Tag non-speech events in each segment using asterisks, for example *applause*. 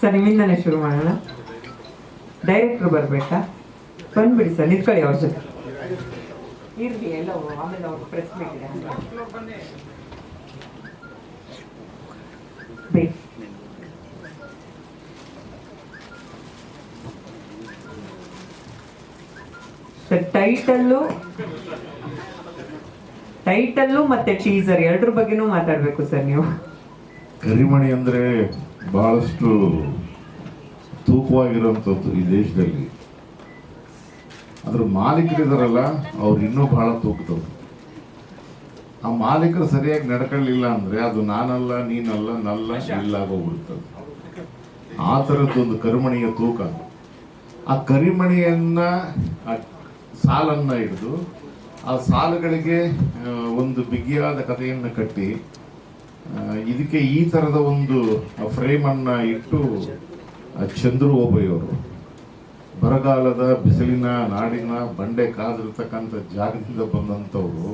Sir ನಿಮ್ಮಿಂದನೇ ಶುರು ಮಾಡೋಣ. ಡೈರೆಕ್ಟ್ರು ಬರಬೇಕಾ? ಬಂದ್ಬಿಡಿ ಸರ್ ನಿಂತ್ಕೊಳ್ಳಿ ಅವ್ರ ಜೊತೆ. ಇರ್ಲಿ ಎಲ್ಲ ಆಮೇಲೆ ಅವ್ರು ಪ್ರೆಸ್ ಮೀಟ್ ಇದೆ ಬೇಕು ಸರ್ ಟೈಟಲ್ಲು ಟೈಟಲ್ಲು ಮತ್ತೆ ಟೀಸರ್ ಎರಡ್ರ ಬಗ್ಗೆನೂ ಮಾತಾಡಬೇಕು ಸರ್ ನೀವು. ಕರಿಮಣಿ ಅಂದರೆ ಬಹಳಷ್ಟು ತೂಕವಾಗಿರುವಂಥದ್ದು ಈ ದೇಶದಲ್ಲಿ. ಅದ್ರ ಮಾಲೀಕರಿದಾರಲ್ಲ ಅವ್ರು ಇನ್ನೂ ಬಹಳ ತೂಕದವ್ರು. ಆ ಮಾಲೀಕರು ಸರಿಯಾಗಿ ನಡ್ಕೊಳ್ಳಿಲ್ಲ ಅಂದ್ರೆ ಅದು ನಾನಲ್ಲ, ನೀನಲ್ಲ, ನಲ್ಲ ಇಲ್ಲಾಗೋಗ್ಬಿಡ್ತದೆ ಆ ಥರದ್ದೊಂದು ಕರಿಮಣಿಯ ತೂಕ. ಆ ಕರಿಮಣಿಯನ್ನ, ಆ ಸಾಲನ್ನ ಹಿಡಿದು, ಆ ಸಾಲುಗಳಿಗೆ ಒಂದು ಬಿಗಿಯಾದ ಕಥೆಯನ್ನು ಕಟ್ಟಿ ಇದಕ್ಕೆ ಈ ಥರದ ಒಂದು ಫ್ರೇಮನ್ನು ಇಟ್ಟು ಚಂದ್ರು ಓಬಯ್ಯವರು. ಬರಗಾಲದ ಬಿಸಿಲಿನ, ನಾಡಿನ, ಬಂಡೆ ಕಾದಿರ್ತಕ್ಕಂಥ ಜಾಗದಿಂದ ಬಂದಂಥವ್ರು,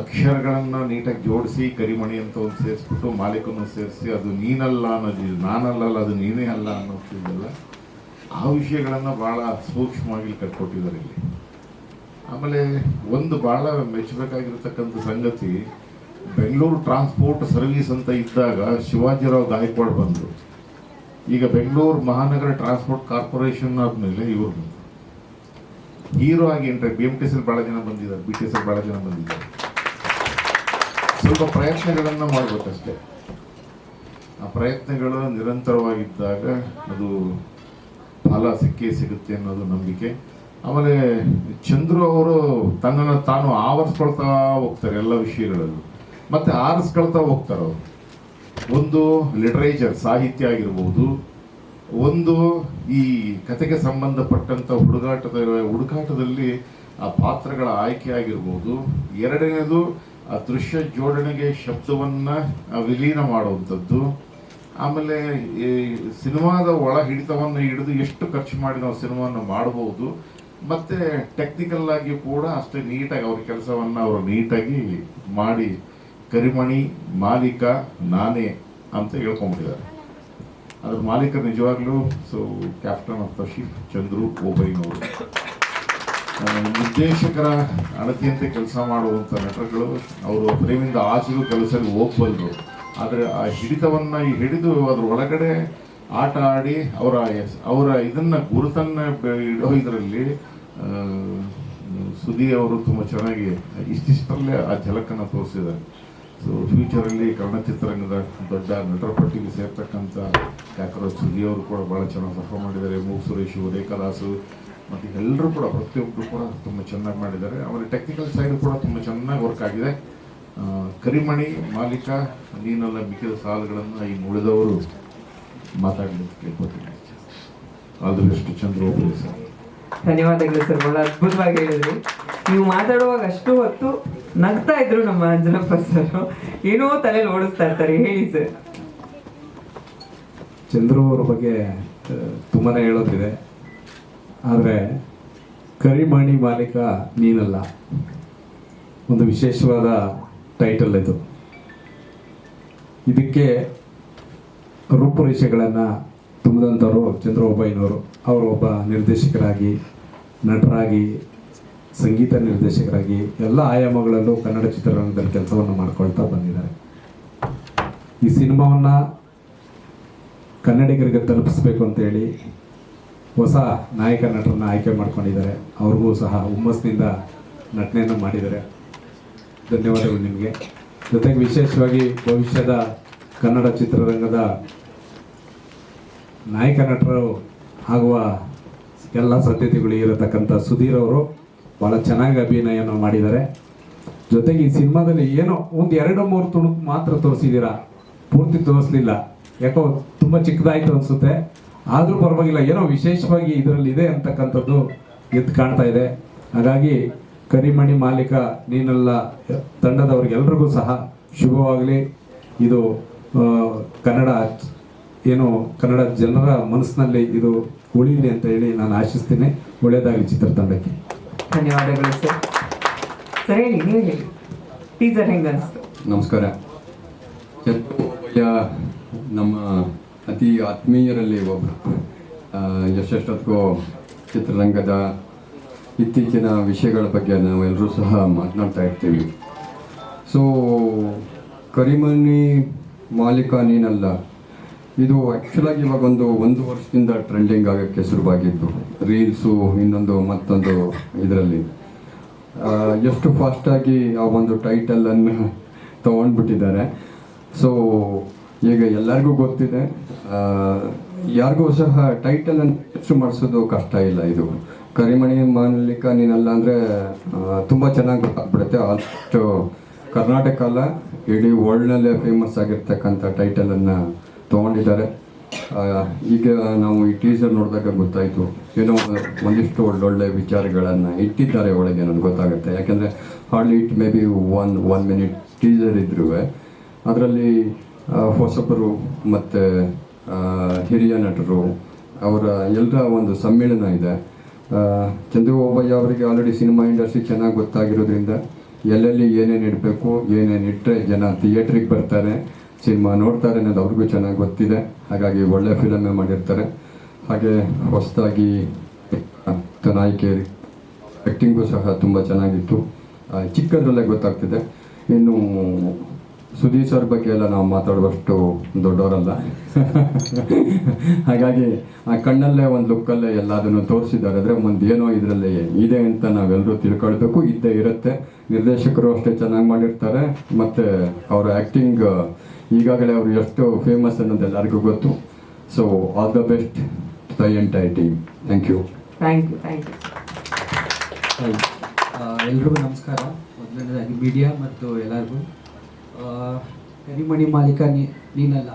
ಅಕ್ಷರಗಳನ್ನು ನೀಟಾಗಿ ಜೋಡಿಸಿ, ಕರಿಮಣಿ ಅಂತ ಒಂದು ಸೇರಿಸ್ಬಿಟ್ಟು ಮಾಲೀಕನ್ನು ಸೇರಿಸಿ, ಅದು ನೀನಲ್ಲ ಅನ್ನೋದು ನಾನಲ್ಲ ಅದು ನೀನೇ ಅಲ್ಲ ಅನ್ನೋದಿಲ್ಲ ಆ ವಿಷಯಗಳನ್ನು ಭಾಳ ಸೂಕ್ಷ್ಮವಾಗಿ ಕಟ್ಕೊಟ್ಟಿದ್ದಾರೆ ಇಲ್ಲಿ. ಆಮೇಲೆ ಒಂದು ಭಾಳ ಮೆಚ್ಚಬೇಕಾಗಿರ್ತಕ್ಕಂಥ ಸಂಗತಿ ಬೆಂಗಳೂರು ಟ್ರಾನ್ಸ್ಪೋರ್ಟ್ ಸರ್ವಿಸ್ ಅಂತ ಇದ್ದಾಗ ಶಿವಾಜಿರಾವ್ ಗಾಯಕ್ವಾಡ್ ಬಂದರು. ಈಗ ಬೆಂಗಳೂರು ಮಹಾನಗರ ಟ್ರಾನ್ಸ್ಪೋರ್ಟ್ ಕಾರ್ಪೊರೇಷನ್ ಆದಮೇಲೆ ಇವರು ಬಂದರು. ಹೀರೋ ಆಗಿ ಎಂಟ್ರೆ ಬಿ ಎಂ ಟಿ ಸಿ ಭಾಳ ಜನ ಬಂದಿದ್ದಾರೆ ಬಿ ಟಿ ಸಿ ಭಾಳ ಜನ ಬಂದಿದ್ದಾರೆ. ಸ್ವಲ್ಪ ಪ್ರಯತ್ನಗಳನ್ನು ಮಾಡಬೇಕಷ್ಟೇ. ಆ ಪ್ರಯತ್ನಗಳು ನಿರಂತರವಾಗಿದ್ದಾಗ ಅದು ಫಲ ಸಿಕ್ಕೇ ಸಿಗುತ್ತೆ ಅನ್ನೋದು ನಂಬಿಕೆ. ಆಮೇಲೆ ಚಂದ್ರು ಅವರು ತನ್ನನ್ನು ತಾನು ಆವರಿಸ್ಕೊಳ್ತಾ ಹೋಗ್ತಾರೆ ಎಲ್ಲ ವಿಷಯಗಳಲ್ಲೂ. ಮತ್ತೆ ಆರಿಸ್ಕೊಳ್ತಾ ಹೋಗ್ತಾರೆ? ಅವರು ಒಂದು ಲಿಟ್ರೇಚರ್ ಸಾಹಿತ್ಯ ಆಗಿರ್ಬೋದು, ಒಂದು ಈ ಕತೆಗೆ ಸಂಬಂಧಪಟ್ಟಂತ ಹುಡುಗಾಟದ ಹುಡುಕಾಟದಲ್ಲಿ ಆ ಪಾತ್ರಗಳ ಆಯ್ಕೆ ಆಗಿರ್ಬೋದು, ಎರಡನೇದು ಆ ದೃಶ್ಯ ಜೋಡಣೆಗೆ ಶಬ್ದವನ್ನ ವಿಲೀನ ಮಾಡುವಂಥದ್ದು, ಆಮೇಲೆ ಈ ಸಿನಿಮಾದ ಒಳ ಹಿಡಿತವನ್ನು ಹಿಡಿದು ಎಷ್ಟು ಖರ್ಚು ಮಾಡಿ ನಾವು ಸಿನಿಮಾವನ್ನು ಮಾಡಬಹುದು ಮತ್ತೆ ಟೆಕ್ನಿಕಲ್ ಆಗಿ ಕೂಡ ಅಷ್ಟೇ ನೀಟಾಗಿ ಅವ್ರ ಕೆಲಸವನ್ನ ಅವರು ನೀಟಾಗಿ ಮಾಡಿ ಕರಿಮಣಿ, ಮಾಲೀಕ, ನಾನೇ ಅಂತ ಹೇಳ್ಕೊಂಡ್ಬಿಟ್ಟಿದ್ದಾರೆ ಅದ್ರ ಮಾಲೀಕ ನಿಜವಾಗ್ಲೂ so captain of the ship Chandru ಓಬೈನವರು. ನಿರ್ದೇಶಕರ ಅಣತಿಯಂತೆ ಕೆಲಸ ಮಾಡುವಂಥ ನಟರುಗಳು, ಅವರು ಪ್ರೇಮಿಂದ ಆಚೆಗೂ ಕೆಲಸಕ್ಕೆ ಹೋಗ್ಬಲ್ರು ಆದರೆ ಆ ಹಿಡಿತವನ್ನು ಹಿಡಿದು ಅದ್ರ ಒಳಗಡೆ ಆಟ ಆಡಿ ಅವರ ಅವರ ಇದನ್ನು ಗುರುತನ್ನು ಇಡೋ ಇದರಲ್ಲಿ ಸುದಿ ಅವರು ತುಂಬ ಚೆನ್ನಾಗಿ ಇಷ್ಟಿಷ್ಟರಲ್ಲೇ ಆ ಝಲಕನ್ನು ತೋರಿಸಿದ್ದಾರೆ. ಸೊ ಫ್ಯೂಚರಲ್ಲಿ ಕನ್ನಡ ಚಿತ್ರರಂಗದ ದೊಡ್ಡ ನಟರ ಪಟ್ಟಿಗೆ ಸೇರ್ತಕ್ಕಂಥ ಸುದ್ದಿ ಅವರು ಕೂಡ ಭಾಳ ಚೆನ್ನಾಗಿ ಪರ್ಫಾರ್ಮ್ ಮಾಡಿದ್ದಾರೆ. ಮೂಗ್ ಸುರೇಶ್, ರೇಖಾದಾಸು ಮತ್ತು ಎಲ್ಲರೂ ಕೂಡ ಪ್ರತಿಯೊಬ್ಬರು ಕೂಡ ತುಂಬ ಚೆನ್ನಾಗಿ ಮಾಡಿದ್ದಾರೆ. ಅವರ ಟೆಕ್ನಿಕಲ್ ಸೈಡ್ ಕೂಡ ತುಂಬ ಚೆನ್ನಾಗಿ ವರ್ಕ್ ಆಗಿದೆ. ಕರಿಮಣಿ, ಮಾಲೀಕ, ನೀನೆಲ್ಲ ಮಿಕ್ಕಿದ ಸಾಲುಗಳನ್ನು ಈ ಉಳಿದವರು ಮಾತಾಡಲಿಕ್ಕೆ ಕೇಳ್ಕೊತೀನಿ. ಆಲ್ ದಿ ಬೆಸ್ಟ್ ಚಂದ್ರ ಧನ್ಯವಾದಗಳು ಸರ್. ಬಹಳ ಅದ್ಭುತವಾಗಿ ಹೇಳಿದ್ರಿ. ನೀವು ಮಾತಾಡುವಾಗ ಅಷ್ಟು ಹೊತ್ತು ನಗ್ತಾ ಇದ್ರು ನಮ್ಮ ಅಂಜನಪ್ಪ ಸರ್ ಏನೋ ತಲೆಯಲ್ಲಿ ಓಡಿಸ್ತಾ ಇರ್ತಾರೆ, ಹೇಳಿ ಸರ್ ಚಂದ್ರು ಅವರ ಬಗ್ಗೆ ತುಂಬಾನೇ ಹೇಳೋದಿದೆ. ಆದರೆ, ಕರಿಮಣಿ ಮಾಲೀಕ ನೀನಲ್ಲ. ಒಂದು ವಿಶೇಷವಾದ ಟೈಟಲ್ ಇದು. ಇದಕ್ಕೆ ರೂಪುರೇಷೆಗಳನ್ನು ತುಂಬಿದಂಥವ್ರು ಚಂದ್ರ ಒಬ್ಬಯ್ಯನವರು ಅವರು ಒಬ್ಬ ನಿರ್ದೇಶಕರಾಗಿ, ನಟರಾಗಿ ಸಂಗೀತ ನಿರ್ದೇಶಕರಾಗಿ ಎಲ್ಲ ಆಯಾಮಗಳಲ್ಲೂ ಕನ್ನಡ ಚಿತ್ರರಂಗದಲ್ಲಿ ಕೆಲಸವನ್ನು ಮಾಡ್ಕೊಳ್ತಾ ಬಂದಿದ್ದಾರೆ. ಈ ಸಿನಿಮಾವನ್ನು ಕನ್ನಡಿಗರಿಗೆ ತಲುಪಿಸ್ಬೇಕು ಅಂತೇಳಿ ಹೊಸ ನಾಯಕ ನಟರನ್ನ ಆಯ್ಕೆ ಮಾಡ್ಕೊಂಡಿದ್ದಾರೆ. ಅವ್ರಿಗೂ ಸಹ ಹುಮ್ಮಸ್ಸಿನಿಂದ ನಟನೆಯನ್ನು ಮಾಡಿದ್ದಾರೆ. ಧನ್ಯವಾದಗಳು ನಿಮಗೆ. ಜೊತೆಗೆ ವಿಶೇಷವಾಗಿ ಭವಿಷ್ಯದ ಕನ್ನಡ ಚಿತ್ರರಂಗದ ನಾಯಕ ನಟರು ಆಗುವ ಎಲ್ಲ ಸಾಧ್ಯತೆಗಳು ಇರತಕ್ಕಂಥ ಸುಧೀರ್ ಅವರು ಭಾಳ ಚೆನ್ನಾಗಿ ಅಭಿನಯನ ಮಾಡಿದ್ದಾರೆ. ಜೊತೆಗೆ ಈ ಸಿನಿಮಾದಲ್ಲಿ ಏನೋ ಒಂದು ಎರಡು ಮೂರು ತುಣುಕು ಮಾತ್ರ ತೋರಿಸಿದ್ದೀರಾ? ಪೂರ್ತಿ ತೋರಿಸ್ಲಿಲ್ಲ. ಯಾಕೋ ತುಂಬ ಚಿಕ್ಕದಾಯಿತು ಅನಿಸುತ್ತೆ. ಆದರೂ ಪರವಾಗಿಲ್ಲ, ಏನೋ ವಿಶೇಷವಾಗಿ ಇದರಲ್ಲಿ ಇದೆ ಅಂತಕ್ಕಂಥದ್ದು ಎದ್ದು ಕಾಣ್ತಾ ಇದೆ. ಹಾಗಾಗಿ ಕರಿಮಣಿ ಮಾಲೀಕ, ನೀನೆಲ್ಲ ತಂಡದವ್ರಿಗೆಲ್ರಿಗೂ ಸಹ ಶುಭವಾಗಲಿ. ಇದು ಕನ್ನಡ ಏನು ಕನ್ನಡ ಜನರ ಮನಸ್ಸಿನಲ್ಲಿ ಇದು ಉಳಿಲಿ ಅಂತ ಹೇಳಿ ನಾನು ಆಶಿಸ್ತೀನಿ. ಒಳ್ಳೆಯದಾಗಲಿ ಚಿತ್ರತಂಡಕ್ಕೆ. ಧನ್ಯವಾದಗಳು ಸರ್ ಸರ್ ಹೇಳಿ, ನೀವು ಹೇಳಿ. ಟೀಸರ್ ಹೆಂಗ ನಮಸ್ಕಾರ. ನಮ್ಮ ಅತಿ ಆತ್ಮೀಯರಲ್ಲಿ ಒಬ್ಬರು ಎಷ್ಟೆಷ್ಟೊತ್ತಿಗೂ ಚಿತ್ರರಂಗದ ಇತ್ತೀಚಿನ ವಿಷಯಗಳ ಬಗ್ಗೆ ನಾವೆಲ್ಲರೂ ಸಹ ಮಾತನಾಡ್ತಾ ಇರ್ತೀವಿ. ಸೊ ಕರಿಮನಿ ಮಾಲೀಕ ನೀನಲ್ಲ ಇದು ಆ್ಯಕ್ಚುಲಾಗಿ ಇವಾಗ ಒಂದು ಒಂದು ವರ್ಷದಿಂದ ಟ್ರೆಂಡಿಂಗ್ ಆಗೋಕ್ಕೆ ಶುರುವಾಗಿದ್ದು. ರೀಲ್ಸು ಇನ್ನೊಂದು ಮತ್ತೊಂದು ಇದರಲ್ಲಿ. ಎಷ್ಟು ಫಾಸ್ಟಾಗಿ ಆ ಒಂದು ಟೈಟಲನ್ನು ತೊಗೊಂಡ್ಬಿಟ್ಟಿದ್ದಾರೆ. ಸೊ ಈಗ ಎಲ್ಲರಿಗೂ ಗೊತ್ತಿದೆ. ಯಾರಿಗೂ ಸಹ ಟೈಟಲನ್ನು ಹೆಚ್ಚು ಮಾಡಿಸೋದು ಕಷ್ಟ ಇಲ್ಲ ಇದು. ಕರಿಮಣಿ, ಮಾನಲಿಕ, ನೀನಲ್ಲ ಅಂದರೆ ತುಂಬ ಚೆನ್ನಾಗಿ ಗೊತ್ತಾಗ್ಬಿಡುತ್ತೆ. ಅಷ್ಟು ಕರ್ನಾಟಕ ಅಲ್ಲ, ಇಡೀ ವರ್ಲ್ಡ್ನಲ್ಲೇ ಫೇಮಸ್ ಆಗಿರ್ತಕ್ಕಂಥ ಟೈಟಲನ್ನು ತೊಗೊಂಡಿದ್ದಾರೆ. ಈಗ ನಾವು ಈ ಟೀಸರ್ ನೋಡಿದಾಗ ಗೊತ್ತಾಯಿತು. ಏನೋ ಒಂದಿಷ್ಟು ಒಳ್ಳೊಳ್ಳೆ ವಿಚಾರಗಳನ್ನು ಇಟ್ಟಿದ್ದಾರೆ ಒಳಗೆ ನನಗೆ ಗೊತ್ತಾಗುತ್ತೆ. ಯಾಕೆಂದರೆ hardly it maybe one one minute teaser ಇದ್ರೂ ಅದರಲ್ಲಿ ಹೊಸಬರು ಮತ್ತು ಹಿರಿಯ ನಟರು, ಅವರ ಎಲ್ಲರ ಒಂದು ಸಮ್ಮೇಳನ ಇದೆ. ಚಂದ್ರು ಓಬಯ್ಯ ಅವರಿಗೆ ಆಲ್ರೆಡಿ ಸಿನಿಮಾ ಇಂಡಸ್ಟ್ರಿ ಚೆನ್ನಾಗಿ ಗೊತ್ತಾಗಿರೋದ್ರಿಂದ ಎಲ್ಲೆಲ್ಲಿ ಏನೇನು ಇಡಬೇಕು, ಏನೇನು ಇಟ್ಟರೆ ಜನ ಥಿಯೇಟ್ರಿಗೆ ಬರ್ತಾರೆ. ಸಿನಿಮಾ ನೋಡ್ತಾರೆ ಅನ್ನೋದು ಅವ್ರಿಗೂ ಚೆನ್ನಾಗಿ ಗೊತ್ತಿದೆ. ಹಾಗಾಗಿ ಒಳ್ಳೆ ಫಿಲಮೇ ಮಾಡಿರ್ತಾರೆ. ಹಾಗೆ ಹೊಸದಾಗಿ ನಾಯಕಿ ಆ್ಯಕ್ಟಿಂಗು ಸಹ ತುಂಬ ಚೆನ್ನಾಗಿತ್ತು. ಚಿಕ್ಕದರಲ್ಲೇ ಗೊತ್ತಾಗ್ತಿದೆ. ಇನ್ನು ಸುದೀಪ್ ಸರ್ ಬಗ್ಗೆ ಎಲ್ಲ ನಾವು ಮಾತಾಡುವಷ್ಟು ದೊಡ್ಡವರಲ್ಲ. ಹಾಗಾಗಿ ಆ ಕಣ್ಣಲ್ಲೇ ಒಂದು ಲುಕ್ಕಲ್ಲೇ ಎಲ್ಲದನ್ನು ತೋರಿಸಿದ್ದಾರೆ. ಅಂದರೆ ಒಂದು ಏನೋ ಇದರಲ್ಲಿ ಇದೆ ಅಂತ ನಾವೆಲ್ಲರೂ ತಿಳ್ಕೊಳ್ಬೇಕು. ಇದ್ದೇ ಇರುತ್ತೆ. ನಿರ್ದೇಶಕರು ಅಷ್ಟೇ ಚೆನ್ನಾಗಿ ಮಾಡಿರ್ತಾರೆ. ಮತ್ತು ಅವರ ಆ್ಯಕ್ಟಿಂಗ್ ಈಗಾಗಲೇ ಅವರು ಎಷ್ಟು ಫೇಮಸ್ ಅನ್ನೋದು ಎಲ್ಲರಿಗೂ ಗೊತ್ತು. So all the best the entire team thank you thank you thank you ಎಲ್ರಿಗೂ ನಮಸ್ಕಾರ. ಮೊದಲನೇದಾಗಿ ಮೀಡಿಯಾ ಮತ್ತು ಎಲ್ಲರಿಗೂ. ಕರಿಮಣಿ ಮಾಲೀಕ ನೀ ನೀನಲ್ಲ.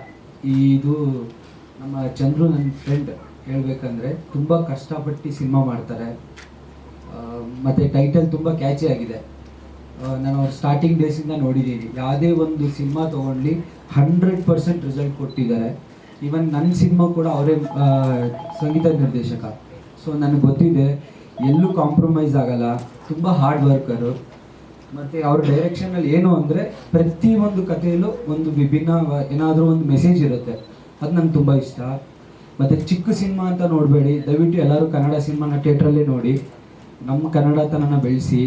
ಇದು ನಮ್ಮ ಚಂದ್ರು ನನ್ನ ಫ್ರೆಂಡ್ ಹೇಳಬೇಕಂದ್ರೆ ತುಂಬ ಕಷ್ಟಪಟ್ಟು ಸಿನಿಮಾ ಮಾಡ್ತಾರೆ. ಮತ್ತು ಮತ್ತೆ ಟೈಟಲ್ ತುಂಬ ಕ್ಯಾಚಿ ಆಗಿದೆ. ನಾನು ಅವ್ರ ಸ್ಟಾರ್ಟಿಂಗ್ ಡೇಸಿಂದ ನೋಡಿದ್ದೀನಿ ಯಾವುದೇ ಒಂದು ಸಿನಿಮಾ ತೊಗೊಂಡ್ಲಿ ಹಂಡ್ರೆಡ್ ಪರ್ಸೆಂಟ್ ರಿಸಲ್ಟ್ ಕೊಟ್ಟಿದ್ದಾರೆ. ಈವನ್ ನನ್ನ ಸಿನಿಮಾ ಕೂಡ ಅವರೇ ಸಂಗೀತ ನಿರ್ದೇಶಕ. ಸೊ ನನಗೆ ಗೊತ್ತಿದೆ, ಎಲ್ಲೂ ಕಾಂಪ್ರಮೈಸ್ ಆಗಲ್ಲ. ತುಂಬ ಹಾರ್ಡ್ ವರ್ಕರು ಮತ್ತು ಅವ್ರ ಡೈರೆಕ್ಷನಲ್ಲಿ ಏನು ಅಂದರೆ ಪ್ರತಿಯೊಂದು ಕಥೆಯಲ್ಲೂ ಒಂದು ವಿಭಿನ್ನ ಏನಾದರೂ ಒಂದು ಮೆಸೇಜ್ ಇರುತ್ತೆ. ಅದು ನಂಗೆ ತುಂಬ ಇಷ್ಟ. ಮತ್ತು ಚಿಕ್ಕ ಸಿನಿಮಾ ಅಂತ ನೋಡಬೇಡಿ. ದಯವಿಟ್ಟು ಎಲ್ಲರೂ ಕನ್ನಡ ಸಿನಿಮಾನ ಥಿಯೇಟ್ರಲ್ಲೇ ನೋಡಿ. ನಮ್ಮ ಕನ್ನಡತನನ ಬೆಳೆಸಿ.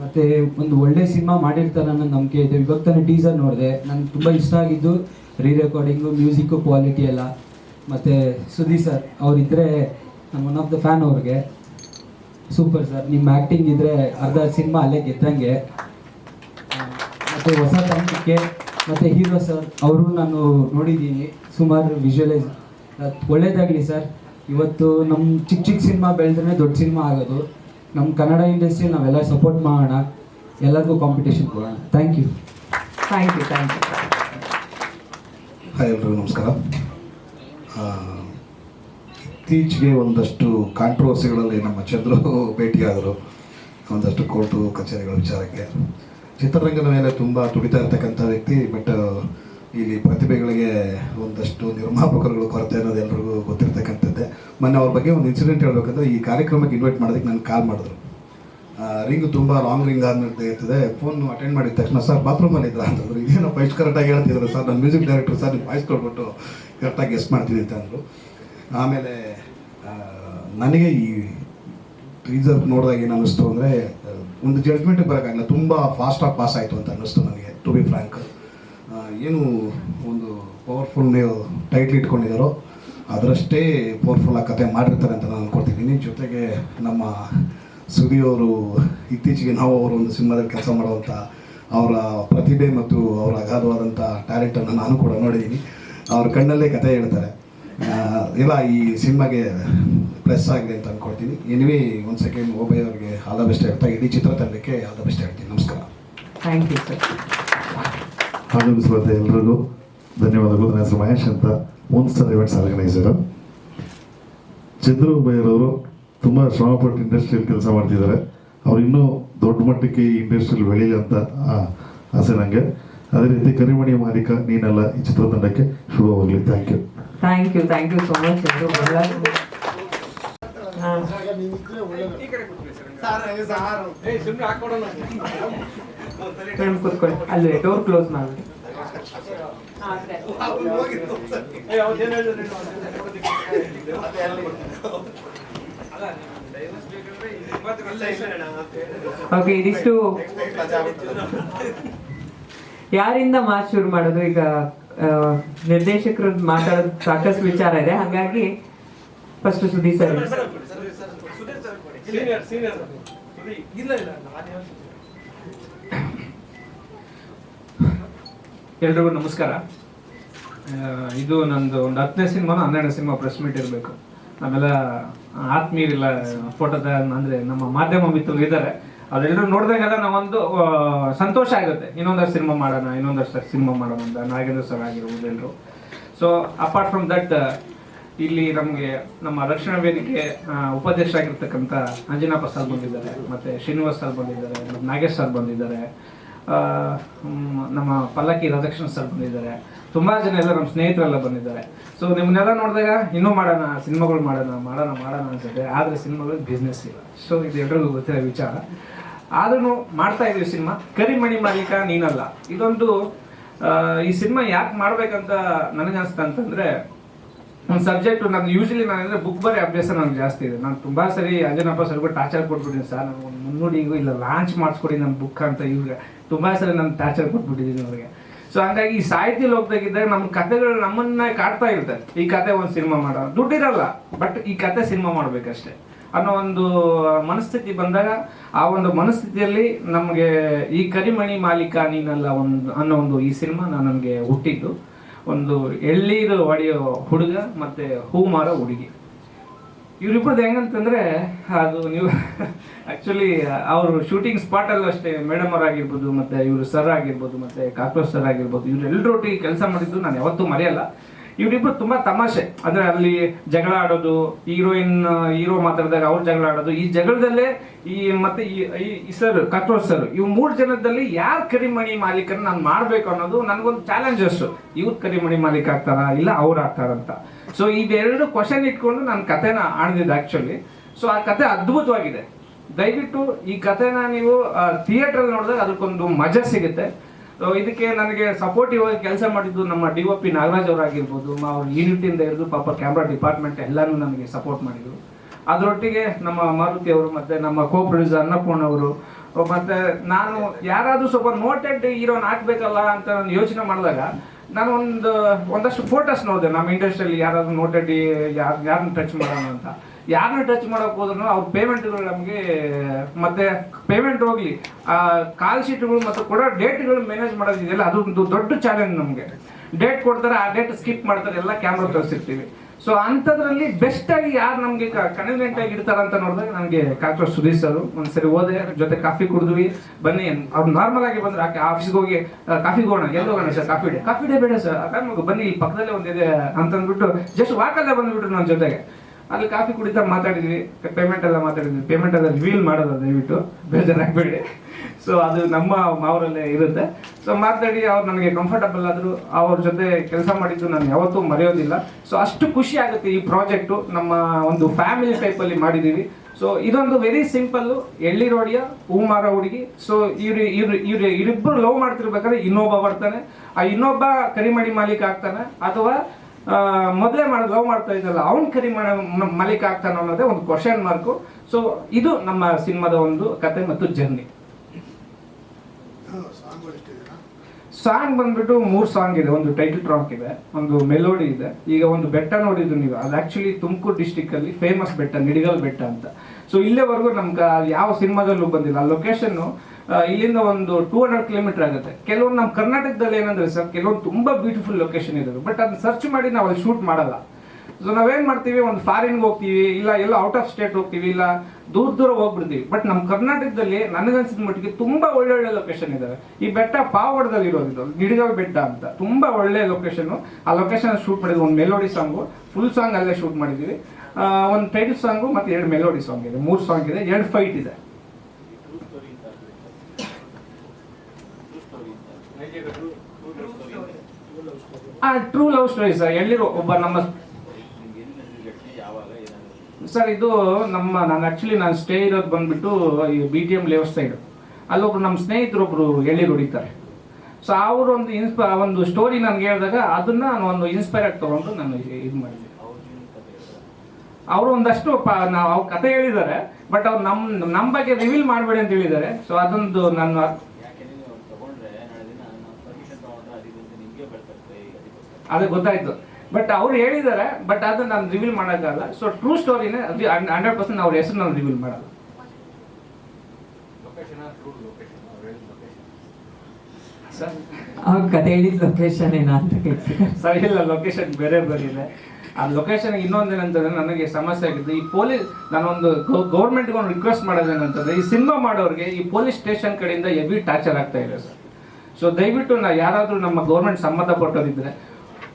ಮತ್ತು ಒಂದು ಒಳ್ಳೆ ಸಿನಿಮಾ ಮಾಡಿರ್ತಾರೆ ಅನ್ನೋ ನಂಬಿಕೆ ಇದೆ. ಇವಾಗ ಟೀಸರ್ ನೋಡಿದೆ. ನಂಗೆ ತುಂಬ ಇಷ್ಟ ಆಗಿದ್ದು ರೀ ರೆಕಾರ್ಡಿಂಗು ಮ್ಯೂಸಿಕ್ಕು ಕ್ವಾಲಿಟಿ ಎಲ್ಲ. ಮತ್ತು ಸುದೀಪ್ ಸರ್ ಅವರಿದ್ರೆ ನಾನು ಒನ್ ಆಫ್ ದ ಫ್ಯಾನ್ ಅವ್ರಿಗೆ. ಸೂಪರ್ ಸರ್ ನಿಮ್ಮ ಆ್ಯಕ್ಟಿಂಗ್ ಇದ್ದರೆ ಅರ್ಧ ಸಿನಿಮಾ ಅಲ್ಲೇ ಗೆದ್ದಂಗೆ. ಮತ್ತು ಹೊಸ ತಂಡಕ್ಕೆ ಮತ್ತು ಹೀರೋ ಸರ್ ಅವರು ನಾನು ನೋಡಿದ್ದೀನಿ. ಸುಮಾರು ವಿಜುವಲೈಸ್ ಒಳ್ಳೇದಾಗಲಿ ಸರ್ ಇವತ್ತು ನಮ್ಮ ಚಿಕ್ಕ ಚಿಕ್ಕ ಸಿನಿಮಾ ಬೆಳೆದ್ರೆ ದೊಡ್ಡ ಸಿನಿಮಾ ಆಗೋದು. ನಮ್ಮ ಕನ್ನಡ ಇಂಡಸ್ಟ್ರಿ ನಾವೆಲ್ಲ ಸಪೋರ್ಟ್ ಮಾಡೋಣ. ಎಲ್ಲರಿಗೂ ಕಾಂಪಿಟೇಷನ್ ಕೊಡೋಣ. Thank you thank you thank you hi ಎಲ್ರಿಗೂ ನಮಸ್ಕಾರ. ಇತ್ತೀಚೆಗೆ ಒಂದಷ್ಟು ಕಾಂಟ್ರವರ್ಸಿಗಳಲ್ಲಿ ನಮ್ಮ ಚಂದ್ರು *laughs* ಭೇಟಿಯಾದರು. ಒಂದಷ್ಟು ಕೋರ್ಟು ಕಚೇರಿಗಳ ವಿಚಾರಕ್ಕೆ. ಚಿತ್ರರಂಗದ ಮೇಲೆ ತುಂಬ ತುಡಿತಾ ಇರ್ತಕ್ಕಂಥ ವ್ಯಕ್ತಿ ಬಟ್ ಇಲ್ಲಿ ಪ್ರತಿಭೆಗಳಿಗೆ ಒಂದಷ್ಟು ನಿರ್ಮಾಪಕರುಗಳು ಕೊರತೆ ಅನ್ನೋದು ಎಲ್ರಿಗೂ ಗೊತ್ತಿರ್ತಕ್ಕಂಥದ್ದೇ. ಮೊನ್ನೆ ಅವ್ರ ಬಗ್ಗೆ ಒಂದು ಇನ್ಸಿಡೆಂಟ್ ಹೇಳ್ಬೇಕಂದ್ರೆ ಈ ಕಾರ್ಯಕ್ರಮಕ್ಕೆ ಇನ್ವೈಟ್ ಮಾಡೋದಕ್ಕೆ ನನಗೆ ಕಾಲ್ ಮಾಡಿದ್ರು. ರಿಂಗ್ ತುಂಬ ಲಾಂಗ್ ರಿಂಗ್ ಆದ್ಮೇಲೆ ಇರ್ತದೆ ಫೋನ್ ಅಟೆಂಡ್ ಮಾಡಿದ ತಕ್ಷಣ, ಸರ್ ಬಾತ್ರೂಮಲ್ಲಿ ಇದ್ರ? ಅಂತಂದ್ರು ಇದೇನೋ ಫೈಸ್ಟ್ ಕರೆಕ್ಟಾಗಿ ಹೇಳ್ತಿದ್ರು. ಸರ್, ನಾನು ಮ್ಯೂಸಿಕ್ ಡೈರೆಕ್ಟರ್ ಸರ್ ನೀವು ವಾಯ್ಸ್ ಕೊಟ್ಬಿಟ್ಟು ಕರೆಕ್ಟಾಗಿ ಗೆಸ್ಟ್ ಮಾಡ್ತೀನಿ ಅಂತ ಅಂದರು. ಆಮೇಲೆ ನನಗೆ ಈ ಟೀಸರ್ ನೋಡಿದಾಗ ಏನು ಅನ್ನಿಸ್ತು ಅಂದರೆ, ಒಂದು ಜಡ್ಜ್ಮೆಂಟಿಗೆ ಬರೋಕ್ಕಾಗಲ್ಲ ತುಂಬ ಫಾಸ್ಟಾಗಿ ಪಾಸ್ ಆಯಿತು ಅಂತ ಅನ್ನಿಸ್ತು ನನಗೆ ಟು ಬಿ ಫ್ರ್ಯಾಂಕ್ ಏನು ಒಂದು ಪವರ್ಫುಲ್ ನೀವು ಟೈಟ್ಲಿ ಇಟ್ಕೊಂಡಿದ್ದಾರೋ ಅದರಷ್ಟೇ ಪವರ್ಫುಲ್ ಆಗಿ ಕತೆ ಮಾಡಿರ್ತಾರೆ ಅಂತ ನಾನು ಅನ್ಕೊಳ್ತಿದ್ದೀನಿ. ಜೊತೆಗೆ ನಮ್ಮ ಸುದಿಯವರು ಇತ್ತೀಚೆಗೆ ನಾವು ಅವರು ಒಂದು ಸಿನಿಮಾದಲ್ಲಿ ಕೆಲಸ ಮಾಡುವಂಥ ಅವರ ಪ್ರತಿಭೆ ಮತ್ತು ಅವರ ಅಗಾಧವಾದಂಥ ಟ್ಯಾಲೆಂಟನ್ನು ನಾನು ಕೂಡ ನೋಡಿದ್ದೀನಿ ಅವ್ರ ಕಣ್ಣಲ್ಲೇ ಕತೆ ಹೇಳ್ತಾರೆ. ಇಲ್ಲ ಈ ಸಿನಿಮಾಗೆ ಪ್ಲಸ್ ಆಗಿದೆ ಅಂತ ಅಂದ್ಕೊಳ್ತೀನಿ ಎನಿವೆ ಒಂದು ಸೆಕೆಂಡ್ ಓಬೈ ಅವರಿಗೆ ಆಲ್ ದ ಬೆಸ್ಟ್ ಹೇಳ್ತಾ ಇಡೀ ಚಿತ್ರತಂಡಕ್ಕೆ ಆಲ್ ದ ಬೆಸ್ಟ್ ಹೇಳ್ತೀನಿ. ನಮಸ್ಕಾರ. ಥ್ಯಾಂಕ್ ಯು ಸರ್ ಆಗಮಿಸುವಂತೆ ಎಲ್ರಿಗೂ ಧನ್ಯವಾದಗಳು. ನನ್ನ ಹೆಸರು ಮಹೇಶ್ ಅಂತ. ಮೂನ್ಸ್ಟರ್ ಇವೆಂಟ್ಸ್ ಆರ್ಗನೈಸರು ಚಂದ್ರು ಬೈರವರು ತುಂಬ ಶ್ರಮಪಟ್ಟು ಇಂಡಸ್ಟ್ರಿಯಲ್ಲಿ ಕೆಲಸ ಮಾಡ್ತಿದ್ದಾರೆ. ಅವ್ರು ಇನ್ನೂ ದೊಡ್ಡ ಮಟ್ಟಕ್ಕೆ ಈ ಇಂಡಸ್ಟ್ರಿಯಲ್ಲಿ ಬೆಳೀಲಿ ಅಂತ ಆ, ಆಸೆ ನನಗೆ ಅದೇ ರೀತಿ ಕರಿಮಣಿ ಮಾಲೀಕ ನೀನೆಲ್ಲ ಈ ಚಿತ್ರತಂಡಕ್ಕೆ ಶುಭವಾಗಲಿ. Thank you thank you thank you so much ಕೂತ್ಕೊಳ್ಳಿ. ಅಲ್ಲಿ ಡೋರ್ ಕ್ಲೋಸ್ ಮಾಡಿ. *laughs* ಓಕೆ ಇದಿಷ್ಟು ಯಾರಿಂದ ಮಾತು ಶುರು ಮಾಡೋದು? ಈಗ ನಿರ್ದೇಶಕರು ಮಾತಾಡೋದು ಸಾಕಷ್ಟು ವಿಚಾರ ಇದೆ. ಹಾಗಾಗಿ ಫಸ್ಟ್ ಸುದೀಪ್ ಸರ್. ಎಲ್ರಿಗೂ ನಮಸ್ಕಾರ. ಇದು ನಂದು ಒಂದು ಹತ್ತನೇ ಸಿನಿಮಾನ ಹನ್ನೆರಡನೇ ಸಿನಿಮಾ ಪ್ರೆಸ್ ಮೀಟ್ ಇರಬೇಕು. ಆಮೇಲೆ ಆತ್ಮೀಯರಿಲ್ಲ ಫೋಟೋದ ಅಂದರೆ ನಮ್ಮ ಮಾಧ್ಯಮ ಮಿತ್ರರು ಇದ್ದಾರೆ ಅದೆಲ್ಲರೂ ನೋಡಿದಾಗೆಲ್ಲ ನಾವೊಂದು ಸಂತೋಷ ಆಗುತ್ತೆ. ಇನ್ನೊಂದಷ್ಟು ಸಿನಿಮಾ ಮಾಡೋಣ, ಇನ್ನೊಂದಷ್ಟು ಸಿನಿಮಾ ಮಾಡೋಣ ಅಂತ ನಾಗೇಂದ್ರ ಸರ್ ಆಗಿರ್ಬೋದು ಎಲ್ಲರೂ ಸೊ ಅಪಾರ್ಟ್ ಫ್ರಮ್ ದಟ್ ಇಲ್ಲಿ ನಮಗೆ ನಮ್ಮ ರಕ್ಷಣಾ ವೇದಿಕೆ ಉಪಾಧ್ಯಕ್ಷ ಆಗಿರ್ತಕ್ಕಂಥ ಅಂಜನಪ್ಪ ಸರ್ ಬಂದಿದ್ದಾರೆ. ಮತ್ತೆ ಶ್ರೀನಿವಾಸ್ ಸರ್ ಬಂದಿದ್ದಾರೆ ನಾಗೇಶ್ ಸರ್ ಬಂದಿದ್ದಾರೆ. ನಮ್ಮ ಪಲ್ಲಕ್ಕಿ ರಾಧಾಕೃಷ್ಣ ಸರ್ ಬಂದಿದ್ದಾರೆ. ತುಂಬಾ ಜನ ಎಲ್ಲ ನಮ್ಮ ಸ್ನೇಹಿತರೆಲ್ಲ ಬಂದಿದ್ದಾರೆ. ಸೊ ನಿಮ್ಮನ್ನೆಲ್ಲ ನೋಡಿದಾಗ ಇನ್ನೂ ಮಾಡೋಣ, ಸಿನಿಮಾಗಳು ಮಾಡೋಣ ಮಾಡೋಣ ಮಾಡೋಣ ಅನ್ಸುತ್ತೆ. ಆದರೆ ಸಿನಿಮಾಗಳು ಬಿಸ್ನೆಸ್ ಇಲ್ಲ. ಸೊ ಇದು ಎಲ್ರಿಗೂ ಗೊತ್ತಿರೋ ವಿಚಾರ. ಆದ್ರೂ ಮಾಡ್ತಾ ಇದೀವಿ ಸಿನಿಮಾ. ಕರಿಮಣಿ ಮಾಲೀಕ ನೀನಲ್ಲ. ಇದೊಂದು ಈ ಸಿನಿಮಾ ಯಾಕೆ ಮಾಡ್ಬೇಕಂತ ನನಗನ್ಸ್ತಾ ಅಂತಂದ್ರೆ, ಒಂದು ಸಬ್ಜೆಕ್ಟ್ ನಾನು ಯೂಶಲಿ ನಾನು ಅಂದ್ರೆ ಬುಕ್ ಬರೀ ಅಭ್ಯಾಸ ನನಗೆ ಜಾಸ್ತಿ ಇದೆ. ನಾನು ತುಂಬಾ ಸರಿ ಅಂಜನಪ್ಪ ಸರ್ಗೂ ಟಾರ್ಚರ್ ಕೊಟ್ಬಿಟ್ಟಿದ್ದೀನಿ ಸರ್. ನಾನು ಒಂದು ಮುನ್ನುಡಿಗೂ ಇಲ್ಲ ಲಾಂಚ್ ಮಾಡಿಸ್ಕೊಡಿ ನನ್ನ ಬುಕ್ ಅಂತ ಇವ್ರಿಗೆ. ತುಂಬಾ ಸರಿ ನಾನು ಟಾರ್ಚರ್ ಕೊಟ್ಬಿಟ್ಟಿದ್ದೀನಿ ಅವ್ರಿಗೆ. ಸೊ ಹಂಗಾಗಿ ಈ ಸಾಹಿತ್ಯ ಲೋಕದಾಗಿದ್ದಾಗ ನಮ್ಮ ಕಥೆಗಳು ನಮ್ಮನ್ನ ಕಾಡ್ತಾ ಇರುತ್ತೆ. ಈ ಕತೆ ಒಂದು ಸಿನಿಮಾ ಮಾಡೋ ದುಡ್ಡಿರಲ್ಲ ಬಟ್ ಈ ಕತೆ ಸಿನಿಮಾ ಮಾಡ್ಬೇಕಷ್ಟೆ. ಅನ್ನೋ ಒಂದು ಮನಸ್ಥಿತಿ ಬಂದಾಗ ಆ ಒಂದು ಮನಸ್ಥಿತಿಯಲ್ಲಿ ನಮಗೆ ಈ ಕರಿಮಣಿ ಮಾಲೀಕ ನೀನಲ್ಲ ಒಂದು ಅನ್ನೋ ಒಂದು ಈ ಸಿನಿಮಾ ನನಗೆ ಹುಟ್ಟಿದ್ದು. ಒಂದು ಎಳ್ಳೀರು ಹೊಡೆಯೋ ಹುಡುಗ ಮತ್ತೆ ಹೂ ಮಾರೋ ಹುಡುಗಿ. ಇವ್ರಿಬ್ರದ್ದು ಹೆಂಗಂತಂದ್ರೆ, ಅದು ನೀವು ಆಕ್ಚುಲಿ ಅವರು ಶೂಟಿಂಗ್ ಸ್ಪಾಟ್ ಅಲ್ಲೂ ಅಷ್ಟೇ. ಮೇಡಮ್ ಅವ್ರು ಆಗಿರ್ಬೋದು ಮತ್ತೆ ಇವರು ಸರ್ ಆಗಿರ್ಬೋದು, ಮತ್ತೆ ಕಾಕ್ರೋಚ್ ಸರ್ ಆಗಿರ್ಬೋದು ಇವ್ರೆಲ್ಲರೊಟ್ಟಿಗೆ ಕೆಲಸ ಮಾಡಿದ್ದು ನಾನು ಯಾವತ್ತೂ ಮರೆಯಲ್ಲ. ಇವರಿಬ್ರು ತುಂಬಾ ತಮಾಷೆ. ಅಂದ್ರೆ ಅಲ್ಲಿ ಜಗಳ ಆಡೋದು ಹೀರೋಯಿನ್ ಹೀರೋ ಮಾತಾಡಿದಾಗ ಅವ್ರು ಜಗಳ ಆಡೋದು. ಈ ಜಗಳದಲ್ಲೇ ಈ ಮತ್ತೆ ಈ ಸರ್ ಕಾಕ್ರೋಚ್ ಸರ್ ಇವ್ ಮೂರು ಜನದಲ್ಲಿ ಯಾರು ಕರಿಮಣಿ ಮಾಲೀಕನ ನಾನು ಮಾಡ್ಬೇಕು ಅನ್ನೋದು ನನಗೊಂದು ಚಾಲೆಂಜಸ್ ಇವ್ರು ಕರಿಮಣಿ ಮಾಲೀಕ ಆಗ್ತಾರಾ, ಇಲ್ಲ ಅವ್ರು ಆಗ್ತಾರಂತ ಸೊ ಇವೆರಡು ಕ್ವಶನ್ ಇಟ್ಕೊಂಡು ನಾನು ಕತೆನ ಆಡ್ದಿದ್ದು ಆಕ್ಚುಲಿ ಸೊ ಆ ಕತೆ ಅದ್ಭುತವಾಗಿದೆ. ದಯವಿಟ್ಟು ಈ ಕಥೆನ ನೀವು ಥಿಯೇಟರ್ ನೋಡಿದಾಗ ಅದಕ್ಕೊಂದು ಮಜಾ ಸಿಗುತ್ತೆ. ಇದಕ್ಕೆ ನನಗೆ ಸಪೋರ್ಟಿವ್ ಆಗಿ ಕೆಲಸ ಮಾಡಿದ್ದು ನಮ್ಮ ಡಿ ಒ ಪಿ ನಾಗರಾಜ್ ಅವರಾಗಿರ್ಬೋದು ಅವ್ರ ಯೂನಿಟಿಂದ ಹಿಡಿದು ಪಾಪ ಕ್ಯಾಮ್ರಾ ಡಿಪಾರ್ಟ್ಮೆಂಟ್ ಎಲ್ಲಾನು ನನಗೆ ಸಪೋರ್ಟ್ ಮಾಡಿದ್ರು. ಅದರೊಟ್ಟಿಗೆ ನಮ್ಮ ಮಾರುತಿ ಅವರು ಮತ್ತೆ ನಮ್ಮ ಕೋ ಪ್ರೊಡ್ಯೂಸರ್ ಅನ್ನಪೂರ್ಣ ಅವರು, ಮತ್ತೆ ನಾನು ಯಾರಾದರೂ ಸ್ವಲ್ಪ ನೋಟೆಡ್ ಹೀರೋನ್ ಹಾಕ್ಬೇಕಲ್ಲ ಅಂತ ನಾನು ಯೋಚನೆ ಮಾಡಿದಾಗ ನಾನು ಒಂದು, ಒಂದಷ್ಟು ಫೋಟೋಸ್ ನೋಡಿದೆ ನಮ್ಮ ಇಂಡಸ್ಟ್ರಿಯಲ್ಲಿ ಯಾರಾದರೂ ನೋಟೆಡ್ ಯಾರು ಯಾರನ್ನ ಟಚ್ ಮಾಡೋಣ ಅಂತ. ಯಾರನ್ನ ಟಚ್ ಮಾಡಕ್ ಹೋದ್ರು ಅವ್ರ ಪೇಮೆಂಟ್ಗಳು ನಮಗೆ, ಮತ್ತೆ ಪೇಮೆಂಟ್ ಹೋಗ್ಲಿ. ಆ ಕಾಲ್ ಶೀಟ್ಗಳು ಮತ್ತೆ ಕೊಡೋ ಡೇಟ್ಗಳು ಮ್ಯಾನೇಜ್ ಮಾಡೋದಿದೆಯಲ್ಲ ಅದು ಒಂದು ದೊಡ್ಡ ಚಾಲೆಂಜ್ ನಮಗೆ. ಡೇಟ್ ಕೊಡ್ತಾರೆ, ಆ ಡೇಟ್ ಸ್ಕಿಪ್ ಮಾಡ್ತಾರೆ, ಎಲ್ಲ ಕ್ಯಾಮ್ರಾ ತೋರಿಸಿರ್ತೀವಿ. ಸೊ ಅಂಥದ್ರಲ್ಲಿ ಬೆಸ್ಟ್ ಆಗಿ ಯಾರು ನಮಗೆ ಕನ್ವಿನೆಂಟ್ ಆಗಿ ಇರ್ತಾರ ಅಂತ ನೋಡಿದಾಗ ನನಗೆ ಕಾಕ್ರೋಚ್ ಸುದೀಶ್ ಸರ್ ಒಂದ್ಸರಿ ಹೋದೆ ಜೊತೆ ಕಾಫಿ ಕುಡಿದ್ವಿ. ಬನ್ನಿ, ಅವ್ರು ನಾರ್ಮಲ್ ಆಗಿ ಬಂದ್ರೆ ಆಫೀಸ್ಗೆ ಹೋಗಿ ಕಾಫಿ ಹೋಗೋಣ. ಎಲ್ಲಿ ಹೋಗೋಣ sir? Coffee day coffee day ಬೇಡ ಸರ್. ಆರಾಮಾಗಿ ಬನ್ನಿ ಇಲ್ಲಿ ಪಕ್ಕದಲ್ಲೇ ಒಂದಿದೆ ಅಂತಂದ್ಬಿಟ್ಟು ಜಸ್ಟ್ ವಾಕಲ್ಲೇ ಬಂದ್ಬಿಟ್ರು ನನ್ನ ಜೊತೆಗೆ. ಅಲ್ಲಿ ಕಾಫಿ ಕುಡಿತಾ ಮಾತಾಡಿದ್ವಿ ಪೇಮೆಂಟ್ ಎಲ್ಲ ಮಾತಾಡಿದ್ವಿ. ಪೇಮೆಂಟ್ ಎಲ್ಲ ರಿವೀಲ್ ಮಾಡೋದು ದಯವಿಟ್ಟು, ಬೇಜಾರಾಗಬೇಡಿ. ಸೊ ಅದು ನಮ್ಮ ಮಾವರಲ್ಲೇ ಇರುತ್ತೆ. ಸೊ ಮಾತಾಡಿ, ಅವ್ರು ನನಗೆ ಕಂಫರ್ಟಬಲ್ ಆದ್ರು, ಅವ್ರ ಜೊತೆ ಕೆಲಸ ಮಾಡಿದ್ದು ನಾನು ಯಾವತ್ತೂ ಮರೆಯೋದಿಲ್ಲ. ಸೊ ಅಷ್ಟು ಖುಷಿ ಆಗುತ್ತೆ ಈ ಪ್ರಾಜೆಕ್ಟು ನಮ್ಮ ಒಂದು ಫ್ಯಾಮಿಲಿ ಟೈಪಲ್ಲಿ ಮಾಡಿದ್ದೀವಿ. ಸೊ ಇದೊಂದು ವೆರಿ ಸಿಂಪಲ್ಲು ಎಳ್ಳಿರೋಡಿಯ ಹೂ ಹೂಮಾರ ಹುಡುಗಿ. ಸೊ ಇವ್ರು ಇವ್ರು ಇವ್ರು ಇವರಿಬ್ಬರು ಲವ್ ಮಾಡ್ತಿರ್ಬೇಕಾದ್ರೆ ಇನ್ನೊಬ್ಬ ಬರ್ತಾನೆ. ಆ ಇನ್ನೊಬ್ಬ ಕರಿಮಣಿ ಮಾಲೀಕ ಆಗ್ತಾನೆ. ಅಥವಾ ಮೊದಲೇ ಮಾಡಿ ಲವ್ ಮಾಡ್ತಾ ಇದ್ದಲ್ಲ. ಅವ್ನ್ ಕರಿ ಮಾಡ ಮಲಿಕ್ ಆಗ್ತಾನ ಅನ್ನೋದೇ ಒಂದು ಕ್ವಶನ್ ಮಾರ್ಕು ಸೊ ಇದು ನಮ್ಮ ಸಿನಿಮಾದ ಒಂದು ಕತೆ ಮತ್ತು ಜರ್ನಿ ಸಾಂಗ್ ಬಂದ್ಬಿಟ್ಟು ಮೂರ್ ಸಾಂಗ್ ಇದೆ. ಒಂದು ಟೈಟಲ್ ಟ್ರಾಕ್ ಇದೆ ಒಂದು ಮೆಲೋಡಿ ಇದೆ. ಈಗ ಒಂದು ಬೆಟ್ಟ ನೋಡಿದ್ರು ನೀವು. ಅದು ಆಕ್ಚುಲಿ ತುಮಕೂರು ಡಿಸ್ಟಿಕ್ ಅಲ್ಲಿ ಫೇಮಸ್ ಬೆಟ್ಟ ನಿಡಿಗಲ್ ಬೆಟ್ಟ ಅಂತ. ಸೊ ಇಲ್ಲೇವರೆಗೂ ನಮ್ಗೆ ಯಾವ ಸಿನಿಮಾದಲ್ಲೂ ಬಂದಿಲ್ಲ. ಆ ಲೊಕೇಶನ್ ಇಲ್ಲಿಂದ ಒಂದು ಟೂ ಹಂಡ್ರೆಡ್ ಕಿಲೋಮೀಟರ್ ಆಗುತ್ತೆ. ಕೆಲವೊಂದು ನಮ್ಮ ಕರ್ನಾಟಕದಲ್ಲಿ ಏನಂದ್ರೆ ಸರ್ ಕೆಲವೊಂದು ತುಂಬಾ ಬ್ಯೂಟಿಫುಲ್ ಲೊಕೇಶನ್ ಇದ್ದಾರೆ ಬಟ್ ಅದನ್ನ ಸರ್ಚ್ ಮಾಡಿ ನಾವು ಅಲ್ಲಿ ಶೂಟ್ ಮಾಡಲ್ಲ. ಸೊ ನಾವೇನ್ ಮಾಡ್ತೀವಿ, ಒಂದು ಫಾರಿನ್ಗೆ ಹೋಗ್ತೀವಿ, ಇಲ್ಲ ಎಲ್ಲ ಔಟ್ ಆಫ್ ಸ್ಟೇಟ್ ಹೋಗ್ತೀವಿ, ಇಲ್ಲ ದೂರ ದೂರ ಹೋಗ್ಬಿಡ್ತೀವಿ. ಬಟ್ ನಮ್ಮ ಕರ್ನಾಟಕದಲ್ಲಿ ನನಗನ್ಸಿದ ಮಟ್ಟಿಗೆ ತುಂಬಾ ಒಳ್ಳೆ ಒಳ್ಳೆ ಲೊಕೇಶನ್ ಇದಾವೆ. ಈ ಬೆಟ್ಟ ಪಾವಗಡದಲ್ಲಿ ಇರೋದು ಇದು ನಿಡಿಗಲ್ ಬೆಟ್ಟ ಅಂತ. ತುಂಬಾ ಒಳ್ಳೆ ಲೊಕೇಶನ್ ಆ ಲೊಕೇಶನ್ ಶೂಟ್ ಮಾಡಿದ್ವಿ, ಒಂದು ಮೆಲೋಡಿ ಸಾಂಗು ಫುಲ್ ಸಾಂಗ್ ಅಲ್ಲೇ ಶೂಟ್ ಮಾಡಿದ್ವಿ. ಒಂದು ಟೈಟಲ್ ಸಾಂಗು ಮತ್ತೆ ಎರಡು ಮೆಲೋಡಿ ಸಾಂಗ್ ಇದೆ, ಮೂರು ಸಾಂಗ್ ಇದೆ, ಎರಡು ಫೈಟ್ ಇದೆ. ಆ ಟ್ರೂ ಲವ್ ಸ್ಟೋರಿ ಸರ್ ಎಲ್ಲಿರೋ ಒಬ್ಬ ನಮ್ಮ ಸರ್ ಇದು ನಮ್ಮ, ನಾನು ಆ್ಯಕ್ಚುಲಿ ನಾನು ಸ್ಟೇ ಇರೋದು ಬಂದ್ಬಿಟ್ಟು ಈ B T M layout side ಅಲ್ಲೊಬ್ರು ನಮ್ಮ ಸ್ನೇಹಿತರೊಬ್ಬರು ಎಳ್ಳೀರು ಹೊಡಿತಾರೆ. ಸೊ ಅವರು ಒಂದು ಇನ್ಸ್ಪ ಒಂದು ಸ್ಟೋರಿ ನನಗೆ ಹೇಳಿದಾಗ ಅದನ್ನ ನಾನು ಒಂದು ಇನ್ಸ್ಪೈರ್ ಆಗಿ ತಗೊಂಡು ನಾನು ಇದು ಮಾಡಿದೆ. ಅವರು ಒಂದಷ್ಟು ಪ ನಾವು ಅವ್ರ ಕತೆ ಹೇಳಿದ್ದಾರೆ ಬಟ್ ಅವ್ರು ನಮ್ಮ ನಮ್ಮ ಬಗ್ಗೆ ರಿವೀಲ್ ಮಾಡಬೇಡಿ ಅಂತ ಹೇಳಿದ್ದಾರೆ. ಸೊ ಅದೊಂದು ನನ್ನ ಅದೇ ಗೊತ್ತಾಯ್ತು. ಬಟ್ ಅವ್ರು ಹೇಳಿದ್ದಾರೆ ಬಟ್ ಅದನ್ನ ನಾನು ರಿವೀಲ್ ಮಾಡೋಕ್ಕಾಗಲ್ಲ. ಸೊ ಟ್ರೂ ಸ್ಟೋರಿನೇ ಅದು ಹಂಡ್ರೆಡ್ ಪರ್ಸೆಂಟ್ ಅವ್ರ ಹೆಸರು ನಾನು ರಿವೀಲ್ ಮಾಡಲ್ಲ. ಸರ್. ಅವ್ರ ಕತೆ ಹೇಳಿದ ಲೊಕೇಶನ್ ಏನ ಅಂತ ಸರ್ ಇಲ್ಲ ಲೊಕೇಶನ್ ಬೇರೆ ಬರಲಿಲ್ಲ ಇದೆ. ಆ ಲೊಕೇಶನ್ ಇನ್ನೊಂದೇನಂತಂದ್ರೆ ನನಗೆ ಸಮಸ್ಯೆ ಆಗಿದೆ ಈ ಪೊಲೀಸ್ ನಾನೊಂದು ಗೌರ್ಮೆಂಟ್ಗೆ ಒಂದು ರಿಕ್ವೆಸ್ಟ್ ಮಾಡೋದೇನಂತಂದ್ರೆ ಈ ಸಿನಿಮಾ ಮಾಡೋರಿಗೆ ಈ ಪೊಲೀಸ್ ಸ್ಟೇಷನ್ ಕಡೆಯಿಂದ ಹೆವಿ ಟಾರ್ಚರ್ ಆಗ್ತಾ ಇದೆ ಸರ್. ಸೊ ದಯವಿಟ್ಟು ನಾ ಯಾರಾದರೂ ನಮ್ಮ ಗೌರ್ಮೆಂಟ್ ಸಂಬಂಧಪಟ್ಟವರಿದ್ರೆ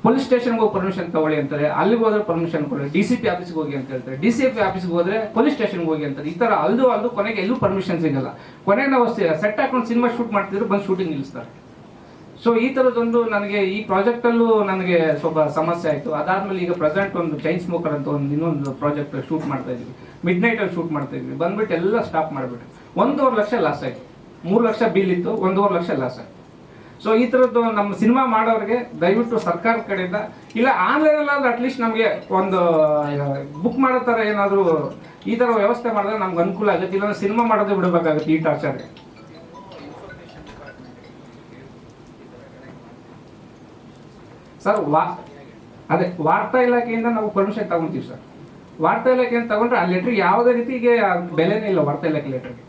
ಪೊಲೀಸ್ ಸ್ಟೇಷನ್ಗೆ ಹೋಗಿ ಪರ್ಮಿಷನ್ ತಗೊಳ್ಳಿ ಅಂತಾರೆ, ಅಲ್ಲಿಗೆ ಹೋದ್ರೆ ಪರ್ಮಿಷನ್ ಕೊಡಿ ಡಿ ಸಿ ಪಿ ಆಫೀಸ್ಗೆ ಹೋಗಿ ಅಂತ ಹೇಳ್ತಾರೆ. ಡಿ ಸಿ ಪಿ ಆಫೀಸ್ಗೆ ಹೋದ್ರೆ ಪೊಲೀಸ್ ಸ್ಟೇಷನ್ಗೆ ಹೋಗಿ ಅಂತಾರೆ. ಈ ಥರ ಅಲ್ದು ಅಲ್ದು ಕೊನೆಗೆ ಎಲ್ಲೂ ಪರ್ಮಿಷನ್ ಸಿಗಲ್ಲ. ಕೊನೆಗೆ ನಾವು ಸೆಟ್ ಹಾಕೊಂಡು ಸಿನಿಮಾ ಶೂಟ್ ಮಾಡ್ತಿದ್ರು, ಬಂದು ಶೂಟಿಂಗ್ ನಿಲ್ಲಿಸ್ತಾರೆ. ಸೊ ಈ ಥರದೊಂದು ನನಗೆ ಈ ಪ್ರಾಜೆಕ್ಟಲ್ಲೂ ನನಗೆ ಸ್ವಲ್ಪ ಸಮಸ್ಯೆ ಆಯಿತು. ಅದಾದಮೇಲೆ ಈಗ ಪ್ರೆಸೆಂಟ್ ಒಂದು ಚೈನ್ ಸ್ಮೋಕರ್ ಅಂತ ಒಂದು ಇನ್ನೊಂದು ಪ್ರಾಜೆಕ್ಟ್ ಶೂಟ್ ಮಾಡ್ತಾ ಇದ್ವಿ. ಮಿಡ್ ನೈಟಲ್ಲಿ ಶೂಟ್ ಮಾಡ್ತಾ ಇದ್ವಿ. ಬಂದ್ಬಿಟ್ಟು ಎಲ್ಲ ಸ್ಟಾಪ್ ಮಾಡಿಬಿಟ್ಟು ಒಂದೂವರೆ ಲಕ್ಷ ಲಾಸ್ ಆಯಿತು. ಮೂರು ಲಕ್ಷ ಬಿಲ್ ಇತ್ತು, ಒಂದೂವರೆ ಲಕ್ಷ ಲಾಸ್ ಆಯಿತು. ಸೊ ಈ ಥರದ್ದು ನಮ್ಮ ಸಿನಿಮಾ ಮಾಡೋರಿಗೆ ದಯವಿಟ್ಟು ಸರ್ಕಾರದ ಕಡೆಯಿಂದ ಇಲ್ಲ, ಆನ್ಲೈನಲ್ಲಾದ್ರೆ ಅಟ್ಲೀಸ್ಟ್ ನಮಗೆ ಒಂದು ಬುಕ್ ಮಾಡೋ ಥರ ಏನಾದರೂ ಈ ಥರ ವ್ಯವಸ್ಥೆ ಮಾಡಿದ್ರೆ ನಮ್ಗೆ ಅನುಕೂಲ ಆಗುತ್ತೆ. ಇಲ್ಲಾಂದ್ರೆ ಸಿನಿಮಾ ಮಾಡೋದೇ ಬಿಡಬೇಕಾಗುತ್ತೆ ಈ ಟಾರ್ಚರ್ಗೆ ಸರ್ ವಾ, ಅದೇ, ವಾರ್ತಾ ಇಲಾಖೆಯಿಂದ ನಾವು ಪರ್ಮಿಷನ್ ತಗೊಂತೀವಿ ಸರ್ ವಾರ್ತಾ ಇಲಾಖೆಯಿಂದ ತಗೊಂಡ್ರೆ ಆ ಲೆಟ್ರ್ ಯಾವುದೇ ರೀತಿಗೆ ಬೆಲೆನೇ ಇಲ್ಲ ವಾರ್ತಾ ಇಲಾಖೆ ಲೆಟ್ರಿಗೆ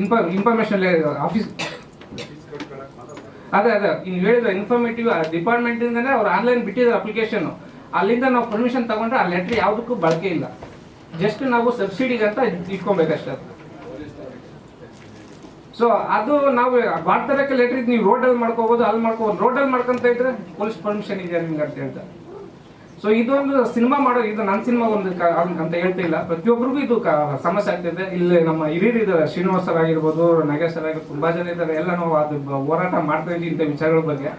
ಇನ್ಫ ಇನ್ಫಾರ್ಮೇಶನ್ ಆಫೀಸ್ ಅದೇ ಅದೇ. ನೀವು ಹೇಳಿದ್ರೆ ಇನ್ಫಾರ್ಮೇಟಿವ್ ಡಿಪಾರ್ಟ್ಮೆಂಟಿಂದನೇ ಅವ್ರು ಆನ್ಲೈನ್ ಬಿಟ್ಟಿದ್ದಾರೆ ಅಪ್ಲಿಕೇಶನ್ ಅಲ್ಲಿಂದ ನಾವು ಪರ್ಮಿಷನ್ ತಗೊಂಡ್ರೆ ಆ ಲೆಟ್ರ್ ಯಾವುದಕ್ಕೂ ಬಳಕೆ ಇಲ್ಲ. ಜಸ್ಟ್ ನಾವು ಸಬ್ಸಿಡಿಗೆ ಅಂತ ಇಟ್ಕೊಬೇಕಷ್ಟೇ. ಸೊ ಅದು ನಾವು ವಾರ್ತಾರಕ್ಕೆ ಲೆಟರ್ ನೀವು ರೋಡಲ್ಲಿ ಮಾಡ್ಕೋಬಹುದು ಅಲ್ಲಿ ಮಾಡ್ಕೋಬಹುದು ರೋಡಲ್ಲಿ ಮಾಡ್ಕೊಂತ ಇದ್ರೆ ಪೊಲೀಸ್ ಪರ್ಮಿಷನ್ ಇದೆ ನಿಮ್ಗೆ ಅಂತ ಹೇಳ್ತಾರೆ. ಸೊ ಇದೊಂದು ಸಿನಿಮಾ ಮಾಡೋ, ಇದು ನನ್ನ ಸಿನಿಮಾ ಒಂದು ಅಂತ ಹೇಳ್ತಿಲ್ಲ ಪ್ರತಿಯೊಬ್ಬರಿಗೂ ಇದು ಸಮಸ್ಯೆ ಆಗ್ತಿದೆ. ಇಲ್ಲಿ ನಮ್ಮ ಹಿರಿಯರು ಇದ್ದಾರೆ. ಶ್ರೀನಿವಾಸ್ ಸರ್ ಆಗಿರ್ಬೋದು, ನಾಗೇಶ್ ಸರ್ ಆಗಿರ್ಬೋದು, ತುಂಬಾ ಜನ ಇದ್ದಾರೆ. ಎಲ್ಲ ನಾವು ಅದು ಹೋರಾಟ ಮಾಡ್ತಾ ಇದ್ದೀವಿ ಇಂಥ ವಿಚಾರಗಳ ಬಗ್ಗೆ.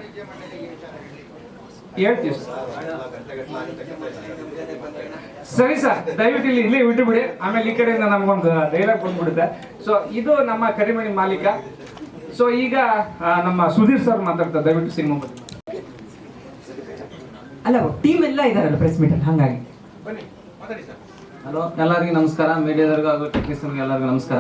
ಹೇಳ್ತೀವಿ. ಸರಿ ಸರ್ ದಯವಿಟ್ಟು ಇಲ್ಲಿ ಇಲ್ಲೇ ಬಿಟ್ಟು ಬಿಡಿ ಆಮೇಲೆ ಈ ಕಡೆಯಿಂದ ನಮ್ಗೊಂದು ಡೈಲಾಗ್ ಬಂದ್ಬಿಡುತ್ತೆ. ಸೊ ಇದು ನಮ್ಮ ಕರಿಮಣಿ ಮಾಲೀಕ. ಸೊ ಈಗ ನಮ್ಮ ಸುಧೀರ್ ಸರ್ ಮಾತಾಡ್ತಾರೆ. ದಯವಿಟ್ಟು ಸಿನಿಮಾ ಬಗ್ಗೆ. ಅಲ್ಲ ಟೀಮ್ ಎಲ್ಲ ಇದಾರಲ್ಲ ಪ್ರೆಸ್ ಮೀಟಲ್ಲಿ ಹಾಗಾಗಿ. ಹಲೋ ಎಲ್ಲರಿಗೂ ನಮಸ್ಕಾರ. ಮೀಡಿಯಾದವ್ರಿಗೂ ಹಾಗೂ ಟೆಕ್ನಿಷಿಯನ್ಗೆ ಎಲ್ಲರಿಗೂ ನಮಸ್ಕಾರ.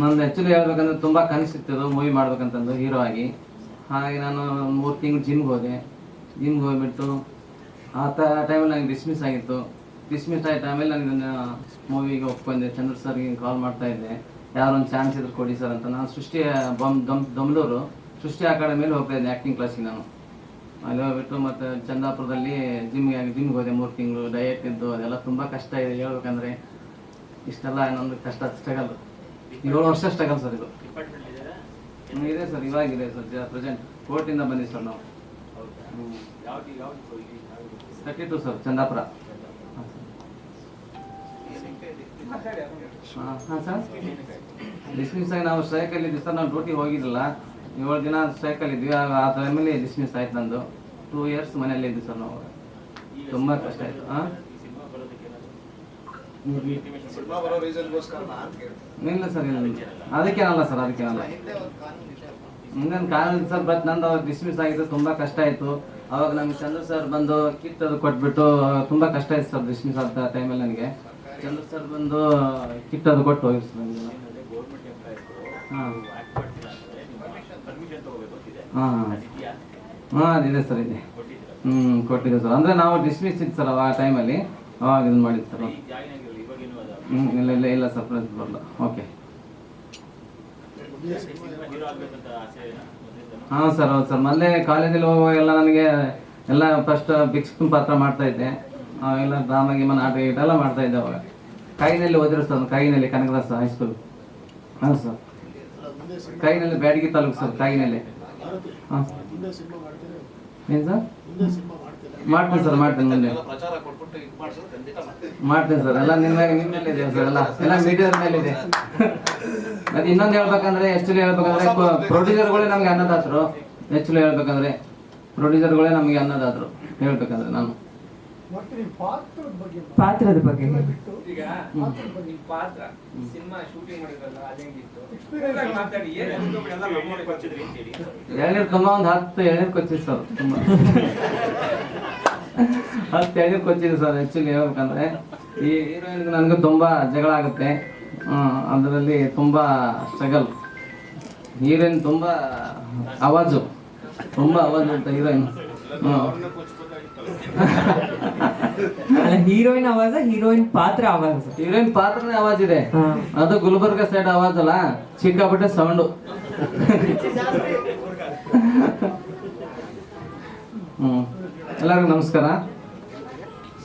ನಂದು ಆ್ಯಕ್ಚುಲಿ ಹೇಳ್ಬೇಕಂದ್ರೆ ತುಂಬ ಕನಸಿತ್ತು ಮೂವಿ ಮಾಡ್ಬೇಕಂತಂದು ಹೀರೋ ಆಗಿ. ಹಾಗಾಗಿ ನಾನು ಮೂರು ತಿಂಗಳು ಜಿಮ್ಗೆ ಹೋದೆ. ಜಿಮ್ಗೆ ಹೋಗ್ಬಿಟ್ಟು ಆ ತ ಟೈಮಲ್ಲಿ ನನಗೆ ಡಿಸ್ಮಿಸ್ ಆಗಿತ್ತು. ಡಿಸ್ಮಿಸ್ ಆದ ಟೈಮಲ್ಲಿ ನಾನು ಇದನ್ನು ಮೂವಿಗೆ ಒಪ್ಕೊಂಡೆ. ಚಂದ್ರ ಸರ್ಗೆ ಕಾಲ್ ಮಾಡ್ತಾ ಇದ್ದೆ. ಯಾರೊಂದು ಚಾನ್ಸ್ ಇದ್ರೆ ಕೊಡಿ ಸರ್ ಅಂತ. ನಾನು ಸೃಷ್ಟಿ ಬಮ್ ದಮ್ ದಮ್ಲೂರು ಸೃಷ್ಟಿ ಅಕಾಡೆಮಿಯಲ್ಲಿ ಹೋಗ್ತಾ ಇದ್ದೆ ಆ್ಯಕ್ಟಿಂಗ್ ಕ್ಲಾಸಿಗೆ ನಾನು. ಅಲ್ಲಿ ಹೋಗ್ಬಿಟ್ಟು ಮತ್ತು ಚಂದಾಪುರದಲ್ಲಿ ಜಿಮ್ಗೆ ಜಿಮ್ಗೆ ಹೋದೆ ಮೂರು ತಿಂಗಳು. ಡಯಟ್ ಇದ್ದು ಅದೆಲ್ಲ ತುಂಬ ಕಷ್ಟ ಇದೆ. ಹೇಳ್ಬೇಕಂದ್ರೆ ಇಷ್ಟೆಲ್ಲ ಇನ್ನೊಂದು ಕಷ್ಟ ಸ್ಟ್ರಗಲ್ ಏಳು ವರ್ಷ ಸ್ಟ್ರಗಲ್ ಸರ್ ಇದು. ಇದೆ ಸರ್ ಇವಾಗಿದೆ ಸರ್ ಪ್ರೆಸೆಂಟ್ ಕೋರ್ಟಿಂದ ಬಂದಿವಿ ಸರ್ ನಾವು. Thirty two sir Chandapura. ಹಾಂ ಸರ್. ಡಿಸ್ಮಿಸ್ ಆಗಿ ನಾವು ಸ್ಟ್ರೈಕಲ್ಲಿ ಇದ್ದೀವಿ ಸರ್ ನಾವು ಡ್ಯೂಟಿ ಹೋಗಿದ್ದಿಲ್ಲ ಏಳು ದಿನ ಸ್ಟ್ರೈಕಲ್ಲಿ ಇದ್ವಿ ಆ ಟೈಮಲ್ಲಿ ಡಿಸ್ಮಿಸ್ ಆಯ್ತು ನಂದು. ಟೂ ಇಯರ್ಸ್ ಮನೆಯಲ್ಲಿ ಇದ್ವಿ ಸರ್ ನಾವು. ತುಂಬ ಕಷ್ಟ ಆಯಿತು. ಹಾಂ ಇಲ್ಲ ಸರ್ ಇಲ್ಲ. ಅದಕ್ಕೇನಲ್ಲ ಸರ್ ಅದಕ್ಕೇನಲ್ಲ ಮುಂದಿನ ಕಾರಣ ಸರ್ ಬಟ್ ನಂದು ಅವಾಗ ಡಿಸ್ಮಿಸ್ ಆಗಿದ್ದು ತುಂಬ ಕಷ್ಟ ಆಯಿತು. ಅವಾಗ ನಮ್ಗೆ ಚಂದ್ರ ಸರ್ ಬಂದು ಕಿಟ್ ಅದು ಕೊಟ್ಬಿಟ್ಟು, ತುಂಬ ಕಷ್ಟ ಇತ್ತು ಸರ್ ಡಿಸ್ಮಿಸ್ ಆದ ಟೈಮಲ್ಲಿ ನನಗೆ. ಚಂದ್ರ ಸರ್ ಬಂದು ಕಿಟ್ ಅದು ಕೊಟ್ಟು ಹೋಗಿ ಸರ್ ಹಾಂ. ಹಾಂ. ಹಾಂ ಸರ್ ಇದೆ. ಹ್ಞೂ ಕೊಟ್ಟಿದೆ ಸರ್ ಅಂದರೆ ನಾವು ಡಿಸ್ಮಿಸ್ ಇತ್ತು ಸರ್ ಆ ಟೈಮಲ್ಲಿ ಅವಾಗ ಇದನ್ನು ಮಾಡಿದ್ದು ಸರ್ ಹ್ಞೂ ಇಲ್ಲ ಇಲ್ಲ ಇಲ್ಲ ಸರ್ ಬರಲ್ಲ ಓಕೆ ಹಾಂ ಸರ್, ಹೌದು ಸರ್. ಮೊದಲೇ ಕಾಲೇಜಲ್ಲಿ ಹೋಗುವಾಗೆಲ್ಲ ನನಗೆ ಎಲ್ಲ ಫಸ್ಟ್ ಬಿಕ್ಸ್ ಪಾತ್ರ ಮಾಡ್ತಾ ಇದ್ದೆ. ಎಲ್ಲ ಡ್ರಾಮಾ ಗೀಮ, ನಾಟಕ ಇದೆಲ್ಲ ಮಾಡ್ತಾ ಇದ್ದೆ ಅವಾಗ. ಕೈನಲ್ಲಿ ಓದಿರೋ ಸರ್ ಕೈನಲ್ಲಿ ಕನಕದಾಸ ಹೈಸ್ಕೂಲ್ ಹಾಂ ಸರ್. ಕೈನಲ್ಲಿ ಬ್ಯಾಡಗಿ ತಾಲೂಕು ಸರ್, ಕೈನಲ್ಲಿ. ಹಾಂ. ಏನು ಸರ್? ಮಾಡ್ತೀನಿ ಸರ್ ಮಾಡ್ತೀನಿ ಮುಂದೆ ಮಾಡ್ತೀನಿ. ಸರ್ ಎಲ್ಲ ನಿಮ್ಮ ನಿಮ್ಮ ಮೇಲೆ ಇದೆ ಸರ್ ಎಲ್ಲ. ಎಲ್ಲ ಮೀಡಿಯಾದ ಮೇಲೆ ಇದೆ. ಮತ್ತೆ ಇನ್ನೊಂದು ಹೇಳ್ಬೇಕಂದ್ರೆ ಎಷ್ಟು ಹೇಳ್ಬೇಕಂದ್ರೆ ಪ್ರೊಡ್ಯೂಸರ್ಗಳೇ ನಮ್ಗೆ ಅನ್ನದಾತರು. ಹೆಚ್ಚು ಹೇಳ್ಬೇಕಂದ್ರೆ ಪ್ರೊಡ್ಯೂಸರ್ಗಳೇ ನಮಗೆ ಅನ್ನೋದಾದ್ರು ಹೇಳ್ಬೇಕಂದ್ರೆ ನಾನು. ಪಾತ್ರದ ಬಗ್ಗೆ ಹೇಳಿ. ಈಗ ನಿಮ್ ಪಾತ್ರ ಸಿನಿಮಾ ಶೂಟಿಂಗ್ ಮಾಡಿದ್ರಲ್ಲ ಅದೇಂಗಿತ್ತು ಮಾತಾಡಿ ಏನ್ ಎಳ್ನೀರು ತುಂಬ ಒಂದು ಹತ್ತು ಎಳ್ನೀರು ಕೊಚ್ಚಿದ್ದು ಸರ್ ತುಂಬ. ಹತ್ತು ಎಳ್ನೀರು ಕೊಚ್ಚಿದೆ ಸರ್ ಆ್ಯಕ್ಚುಲಿ ಹೇಳ್ಬೇಕಂದ್ರೆ. ಈ ಹೀರೋಯಿನ್ಗೆ ನನಗೂ ತುಂಬ ಜಗಳ ಆಗುತ್ತೆ. ಅದರಲ್ಲಿ ತುಂಬ ಸ್ಟ್ರಗಲ್ ಹೀರೋಯಿನ್ ತುಂಬ ಆವಾಜು ತುಂಬ ಆವಾಜು ಅಂತ ಹೀರೋಯಿನ್. ಹ್ಞೂ ಹೀರೋಯಿನ್ ಆವಾಜ ಹೀರೋಯಿನ್ ಪಾತ್ರ ಆವಾಜ? ಹೀರೋಯಿನ್ ಪಾತ್ರನೇ ಆವಾಜ್ ಇದೆ. ಅದು ಗುಲ್ಬರ್ಗ ಸೈಡ್ ಆವಾಜ್ ಅಲ್ಲ ಸಿಕ್ಕಾಪಟ್ಟೆ ಸೌಂಡು ಹ್ಮ್. ಎಲ್ಲರಿಗೂ ನಮಸ್ಕಾರ.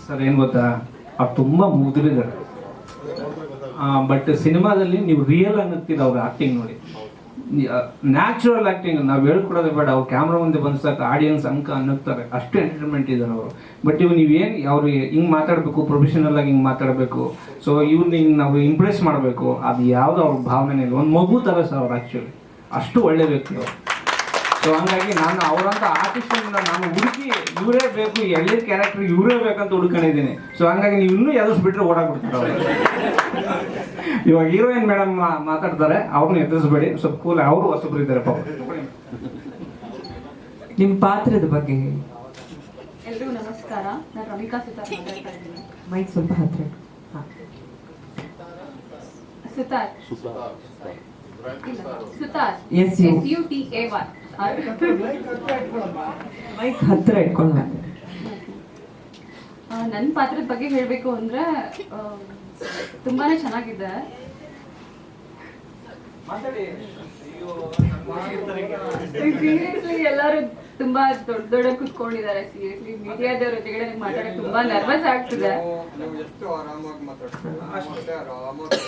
ಸರ್ ಏನ್ ಗೊತ್ತಾ? ಅವ್ರು ತುಂಬಾ ಮುದ್ರಿದ್ದಾರೆ. ಬಟ್ ಸಿನಿಮಾದಲ್ಲಿ ನೀವು ರಿಯಲ್ ಅನ್ನತ್ತೀರ ಅವ್ರ ಆಕ್ಟಿಂಗ್ ನೋಡಿ. ನ್ಯಾಚುರಲ್ ಆಕ್ಟಿಂಗ್ ನಾವು ಹೇಳ್ಕೊಡೋದು ಬೇಡ. ಅವ್ರು ಕ್ಯಾಮ್ರಾ ಮುಂದೆ ಬಂದ್ಸಾಕ ಆಡಿಯನ್ಸ್ ಅಂಕ ಅನ್ನುತ್ತಾರೆ. ಅಷ್ಟು ಎಂಟರ್ಟೈನ್ಮೆಂಟ್ ಇದ್ದಾರೆ ಅವರು. ಬಟ್ ಇವ್ ನೀವೇನು ಅವ್ರಿಗೆ ಹಿಂಗೆ ಮಾತಾಡಬೇಕು ಪ್ರೊಫೆಷನಲ್ ಆಗಿ ಹಿಂಗೆ ಮಾತಾಡಬೇಕು. ಸೊ ಇವ್ನ ಹಿಂಗೆ ನಾವು ಇಂಪ್ರೆಸ್ ಮಾಡಬೇಕು. ಅದು ಯಾವುದು ಅವ್ರ ಭಾವನೆ ಇಲ್ಲ. ಒಂದು ಮಗು ಥರ ಸರ್ ಅವ್ರು ಆ್ಯಕ್ಚುಲಿ ಅಷ್ಟು ಒಳ್ಳೆ ವ್ಯಕ್ತಿ ಅವರು. ಸೊ ಹಂಗಾಗಿ ನಾನು ಅವರಂತ ಆರ್ಟಿಸ್ಟ್ ನಾನು ಹುಡುಕಿ ಇವರೇ ಬೇಕು ಎಳ್ಳೆ ಕ್ಯಾರೆಕ್ಟರ್ ಇವರೇ ಬೇಕಂತ ಹುಡ್ಕೊಂಡಿದ್ದೀನಿ. ಸೊ ಹಂಗಾಗಿ ನೀವು ಇನ್ನೂ ಬಿಟ್ಟರೆ ಓಡಾಕ್ಬಿಡ್ತಾರೆ ಅವ್ರು. ಇವಾಗ ಹೀರೋಯಿನ್ ಮೇಡಮ್ ಮಾತಾಡ್ತಾರೆ ಅವ್ರನ್ನ ಎದುರಿಸ್ಬೇಡಿ. ಸ್ವಲ್ಪ ಕೂಲ್ ಅವರು ಹೊಸಬ್ರು ಇದ್ದಾರೆ ಪಾಪ. ನಿಮ್ ಪಾತ್ರದ ಬಗ್ಗೆ ಹೇಳಿ. ಎಲ್ರಿಗೂ ನಮಸ್ಕಾರ. ನಾನು ರಮಿಕಾ ಸುತಾರ್ ಮಾತಾಡ್ತಾ ಇದ್ದೀನಿ. ಮೈಕ್ ಸ್ವಲ್ಪ ಹತ್ರ ಇಡು. ಹಾ. ಸುತಾರ್. ಇಲ್ಲ, Sutar. Yes, you. S U T A Y mike ಹತ್ರ ಇಟ್ಕೊಂಡು ಮಾತಾಡಿ ನನ್ನ ಪಾತ್ರದ ಬಗ್ಗೆ ಹೇಳಬೇಕು ಅಂದ್ರೆ ಆ, ತುಂಬಾನೇ ಚೆನ್ನಾಗಿದೆ. ಸೀರಿಯಸ್ಲಿ ಎಲ್ಲರೂ ತುಂಬಾ ದೊಡ್ಡ ದೊಡ್ಡ ಕುತ್ಕೊಂಡಿದ್ದಾರೆ. ಸೀರಿಯಸ್ಲಿ ಮೀಡಿಯಾದವ್ರ ಜೊತೆಗೆ ನಿಮ್ಗೆ ತುಂಬಾ ನರ್ವಸ್ ಆಗ್ತಿದೆ. ನೀವು ಎಷ್ಟು ಆರಾಮಾಗಿ ಮಾತಾಡ್ತೀವಿ ಅಷ್ಟೇ ಆರಾಮಾಗಿ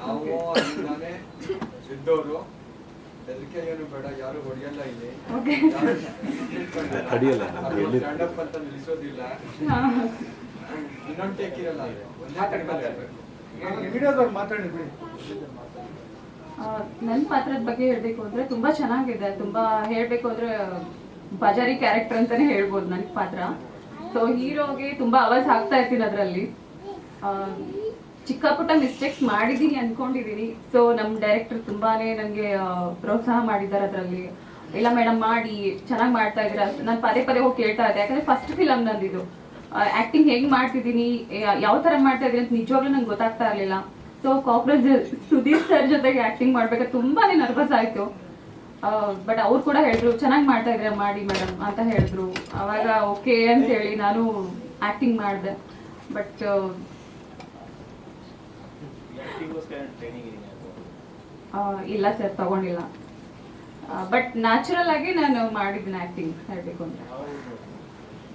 ನಾವು ಅಲ್ಲಿಂದಾನೇ ಇದ್ದವರು ಹೆದರಿಕೆ ಬೇಡ ಯಾರು ಹೊಡೆಯಲ್ಲ ಇಲ್ಲಿ. ಓಕೆ ಸ್ಟ್ಯಾಂಡಪ್ ಅಂತ ನಿಲ್ಲಿಸೋದಿಲ್ಲ ಇನ್ನೊಂದು ಟೇಕ್ ಇರಲ್ಲ ಅಲ್ಲಿ. ನನ್ನ ಪಾತ್ರದ ಬಗ್ಗೆ ಹೇಳ್ಬೇಕು ಅಂದ್ರೆ ತುಂಬಾ ಚೆನ್ನಾಗಿದೆ. ತುಂಬಾ ಹೇಳ್ಬೇಕು ಅಂದ್ರೆ ಬಜಾರಿ ಕ್ಯಾರೆಕ್ಟರ್ ಅಂತಾನೆ ಹೇಳ್ಬೋದು ನನ್ನ ಪಾತ್ರ. ಸೊ ಹೀರೋಗೆ ತುಂಬಾ ಅವಾಜ್ ಆಗ್ತಾ ಇರ್ತೀನಿ ಅದರಲ್ಲಿ. ಚಿಕ್ಕ ಪುಟ್ಟ ಮಿಸ್ಟೇಕ್ಸ್ ಮಾಡಿದೀನಿ ಅನ್ಕೊಂಡಿದೀನಿ. ಸೊ ನಮ್ಮ ಡೈರೆಕ್ಟರ್ ತುಂಬಾನೇ ನನಗೆ ಪ್ರೋತ್ಸಾಹ ಮಾಡಿದ್ದಾರೆ ಅದರಲ್ಲಿ. ಇಲ್ಲ ಮೇಡಮ್ ಮಾಡಿ ಚೆನ್ನಾಗಿ ಮಾಡ್ತಾ ಇದ್ದೀರಾ ನಾನು ಪದೇ ಪದೇ ಹೋಗಿ ಕೇಳ್ತಾ ಇದ್ದೆ. ಯಾಕಂದ್ರೆ ಫಸ್ಟ್ ಫಿಲಮ್ ನಂದಿದು. ಆಕ್ಟಿಂಗ್ ಹೆಂಗ್ ಮಾಡ್ತಿದ್ದೀನಿ ಯಾವ ತರ ಮಾಡ್ತಾ ಇದ್ದೀನಿ ಅಂತ ನಿಜವಾಗ್ಲೂ ನಂಗೆ ಗೊತ್ತಾಗ್ತಾ ಇರಲಿಲ್ಲ. ಸೊ ಕಾಕ್ರೋಚ್ ಸುದೀಪ್ ಸರ್ ಜೊತೆಗೆ ಆಕ್ಟಿಂಗ್ ಮಾಡ್ಬೇಕಾದ್ರೆ ತುಂಬಾನೇ ನರ್ವಸ್ ಆಯ್ತು. ಬಟ್ ಅವ್ರು ಕೂಡ ಹೇಳಿದ್ರು, ಚೆನ್ನಾಗಿ ಮಾಡ್ತಾ ಇದ್ರೆ ಮಾಡಿ ಮೇಡಮ್ ಅಂತ ಹೇಳಿದ್ರು. ಅವಾಗ ಓಕೆ ಅಂತ ಹೇಳಿ ನಾನು ಆಕ್ಟಿಂಗ್ ಮಾಡಿದೆ. ಬಟ್ ಇಲ್ಲ ಸರ್ ತಗೊಂಡಿಲ್ಲ. ಬಟ್ ನ್ಯಾಚುರಲ್ ಆಗಿ ನಾನು ಮಾಡಿದ್ದೀನಿ ಆಕ್ಟಿಂಗ್ ಹೇಳಬೇಕು ಅಂದ್ರೆ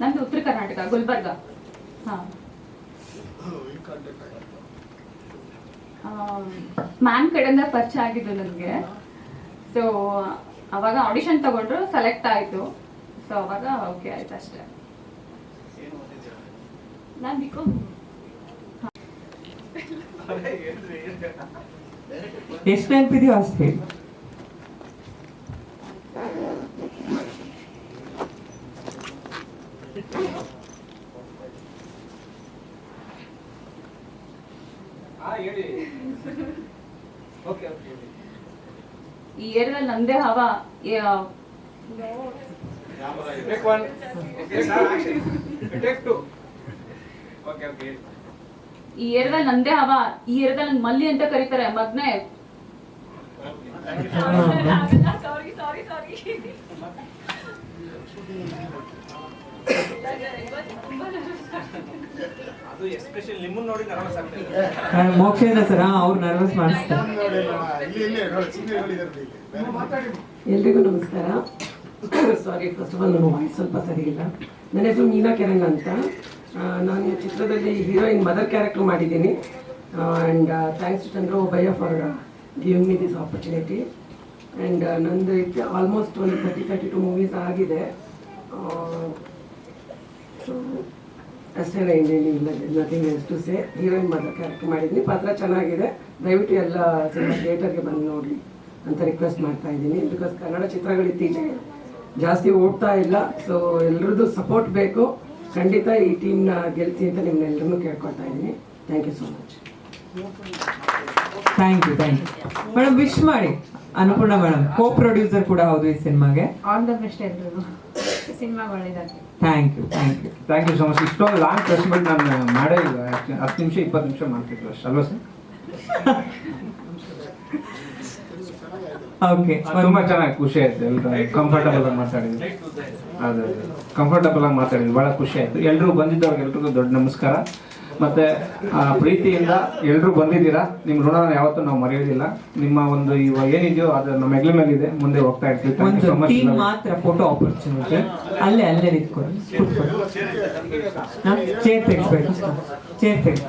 ನಂದು ಉತ್ತರ ಕರ್ನಾಟಕ ಗುಲ್ಬರ್ಗ. ಹಾ. ಮ್ಯಾಮ್ ಕಡೆಯಿಂದ ಪರಿಚಯ ಆಗಿದ್ದು ನನಗೆ. ಸೊ ಅವಾಗ ಆಡಿಷನ್ ತಗೊಂಡ್ರು ಸೆಲೆಕ್ಟ್ ಆಯ್ತು. ಸೊ ಅವಾಗ ಓಕೆ ಆಯ್ತು ಅಷ್ಟೇ. ನಾನು ಬಿಕಾಮ್ ಎಷ್ಟು ನೆನಪಿದೆಯೋ ಅಷ್ಟು. ಹೇಳಿ ಓಕೆ ಈ ಏರಿಯಾದಲ್ಲಿ ನಂದೇ ಹವಾ ಯಾ- ಈ ಏರಿಯಾದಲ್ಲಿ ನಂದೇ ಅವಾ ಈ ಏರಿಯಾದಲ್ಲಿ ನನ್ ಮಲ್ಲಿ ಅಂತ ಕರೀತಾರೆ ಮಗ್ನೆ ಸಾರಿ ಸಾರಿ ಸಾರಿ ಅದು ಎಸ್ಪೆಷಲಿ ನಿಮ್ಮನ್ನ ನೋಡಿ ನರ್ವಸ್ ಆಗ್ತದೆ ಆ, ಮೋಕ್ಷೇಂದ್ರ ಸರ್ ಅವ್ರು ನರ್ವಸ್ ಮಾಡಿಸ್ತಾರೆ ಎಲ್ರಿಗೂ ನಮಸ್ಕಾರ. ಸಾರಿ ಫಸ್ಟ್ ಆಫ್ ಆಲ್ ನನ್ನ ವಾಯ್ಸ್ ಸ್ವಲ್ಪ ಸರಿ ಇಲ್ಲ. ನನ್ನ ಹೆಸರು ಮೀನಾ ಕೆರಂಗ್ ಅಂತ. ನಾನು ಈ ಚಿತ್ರದಲ್ಲಿ ಹೀರೋಯಿನ್ ಮದರ್ ಕ್ಯಾರೆಕ್ಟರ್ ಮಾಡಿದ್ದೀನಿ. And thanks to Chandra bhaiya for giving me this opportunity and ನಂದು ಆಲ್ಮೋಸ್ಟ್ ಒಂದು ತರ್ಟಿ ತರ್ಟಿ ಟು ಮೂವೀಸ್ ಆಗಿದೆ ಸೊ ಅಷ್ಟೇ ಇನ್ನೇನಿಲ್ಲ nothing else to say heroine mother character ಮಾಡಿದ್ದೀನಿ. ಪಾತ್ರ ಚೆನ್ನಾಗಿದೆ. ದಯವಿಟ್ಟು ಎಲ್ಲ ಸಿನಿಮಾ ಥಿಯೇಟರ್ಗೆ ಬಂದು ನೋಡಿ ಅಂತ ರಿಕ್ವೆಸ್ಟ್ ಮಾಡ್ತಾ ಇದ್ದೀನಿ. ಬಿಕಾಸ್ ಕನ್ನಡ ಚಿತ್ರಗಳು ಇತ್ತೀಚೆಗೆ ಜಾಸ್ತಿ ಓಡ್ತಾ ಇಲ್ಲ. ಸೊ ಎಲ್ರದ್ದು ಸಪೋರ್ಟ್ ಬೇಕು. ಖಂಡಿತ ಈ ಟೀಮ್ನ ಗೆಲ್ತಿ ಅಂತ ನಿಮ್ಮನ್ನೆಲ್ಲರನ್ನೂ ಕೇಳ್ಕೊಳ್ತಾ ಇದ್ದೀನಿ. Thank you so much thank you thank you madam wish ಮಾಡಿ. ಅನ್ನಪೂರ್ಣ ಮೇಡಮ್ ಕೋ ಪ್ರೊಡ್ಯೂಸರ್ ಕೂಡ ಹೌದು ಈ ಸಿನಿಮಾಗೆ. ಆಲ್ ದ ಬೆಸ್ಟ್ ಎಲ್ರಿಗೂ. Cinema ಒಳ್ಳೇದಾಗಿ thank you thank you thank you so much ಇಷ್ಟೊಂದು ಲಾಂಗ್ ಪ್ರೆಸ್ ನಾನು ಮಾಡೇ ಇಲ್ಲ. ಹತ್ತು ನಿಮಿಷ ಇಪ್ಪತ್ತು ನಿಮಿಷ ಮಾಡ್ತಿದ್ರು ಅಷ್ಟು. ಅಲ್ವಾ ಸರ್ ಓಕೆ ತುಂಬಾ ಚೆನ್ನಾಗಿ ಖುಷಿ ಆಯ್ತು. ಎಲ್ಲರೂ ಕಂಫರ್ಟಬಲ್ ಆಗಿ ಮಾತಾಡಿದ್ವಿ ಅದೇ ಕಂಫರ್ಟಬಲ್ ಆಗಿ ಮಾತಾಡಿದ್ವಿ ಬಹಳ ಖುಷಿ ಆಯ್ತು. ಎಲ್ಲರೂ ಬಂದಿದ್ದವ್ರಿಗೆ ಎಲ್ರಿಗೂ ದೊಡ್ಡ ನಮಸ್ಕಾರ. ಮತ್ತೆ ಆ, ಪ್ರೀತಿಯಿಂದ ಎಲ್ಲರೂ ಬಂದಿದ್ದೀರಾ? ನಿಮ್ಮ ಋಣ ಯಾವತ್ತೂ ನಾವು ಮರೆಯೋದಿಲ್ಲ. ನಿಮ್ಮ ಒಂದು ಇವಾಗ ಏನಿದೆಯೋ ಅದು ನಮ್ಮ ಹೆಗ್ಲ ಮೇಲೆ ಇದೆ ಮುಂದೆ ಹೋಗ್ತಾ ಇರ್ತೀವಿ. ಮಾತ್ರ ಫೋಟೋ ಆಪರ್ಚುನಿಟಿ ಅಲ್ಲೇ ಅಲ್ಲೇ ನಿಂತ್ಕೊಳ್ಳಿ. ಚೇರ್ ತೆಗಿಸ್ಬೇಕು. ಚೇರ್ ತೆಗಿ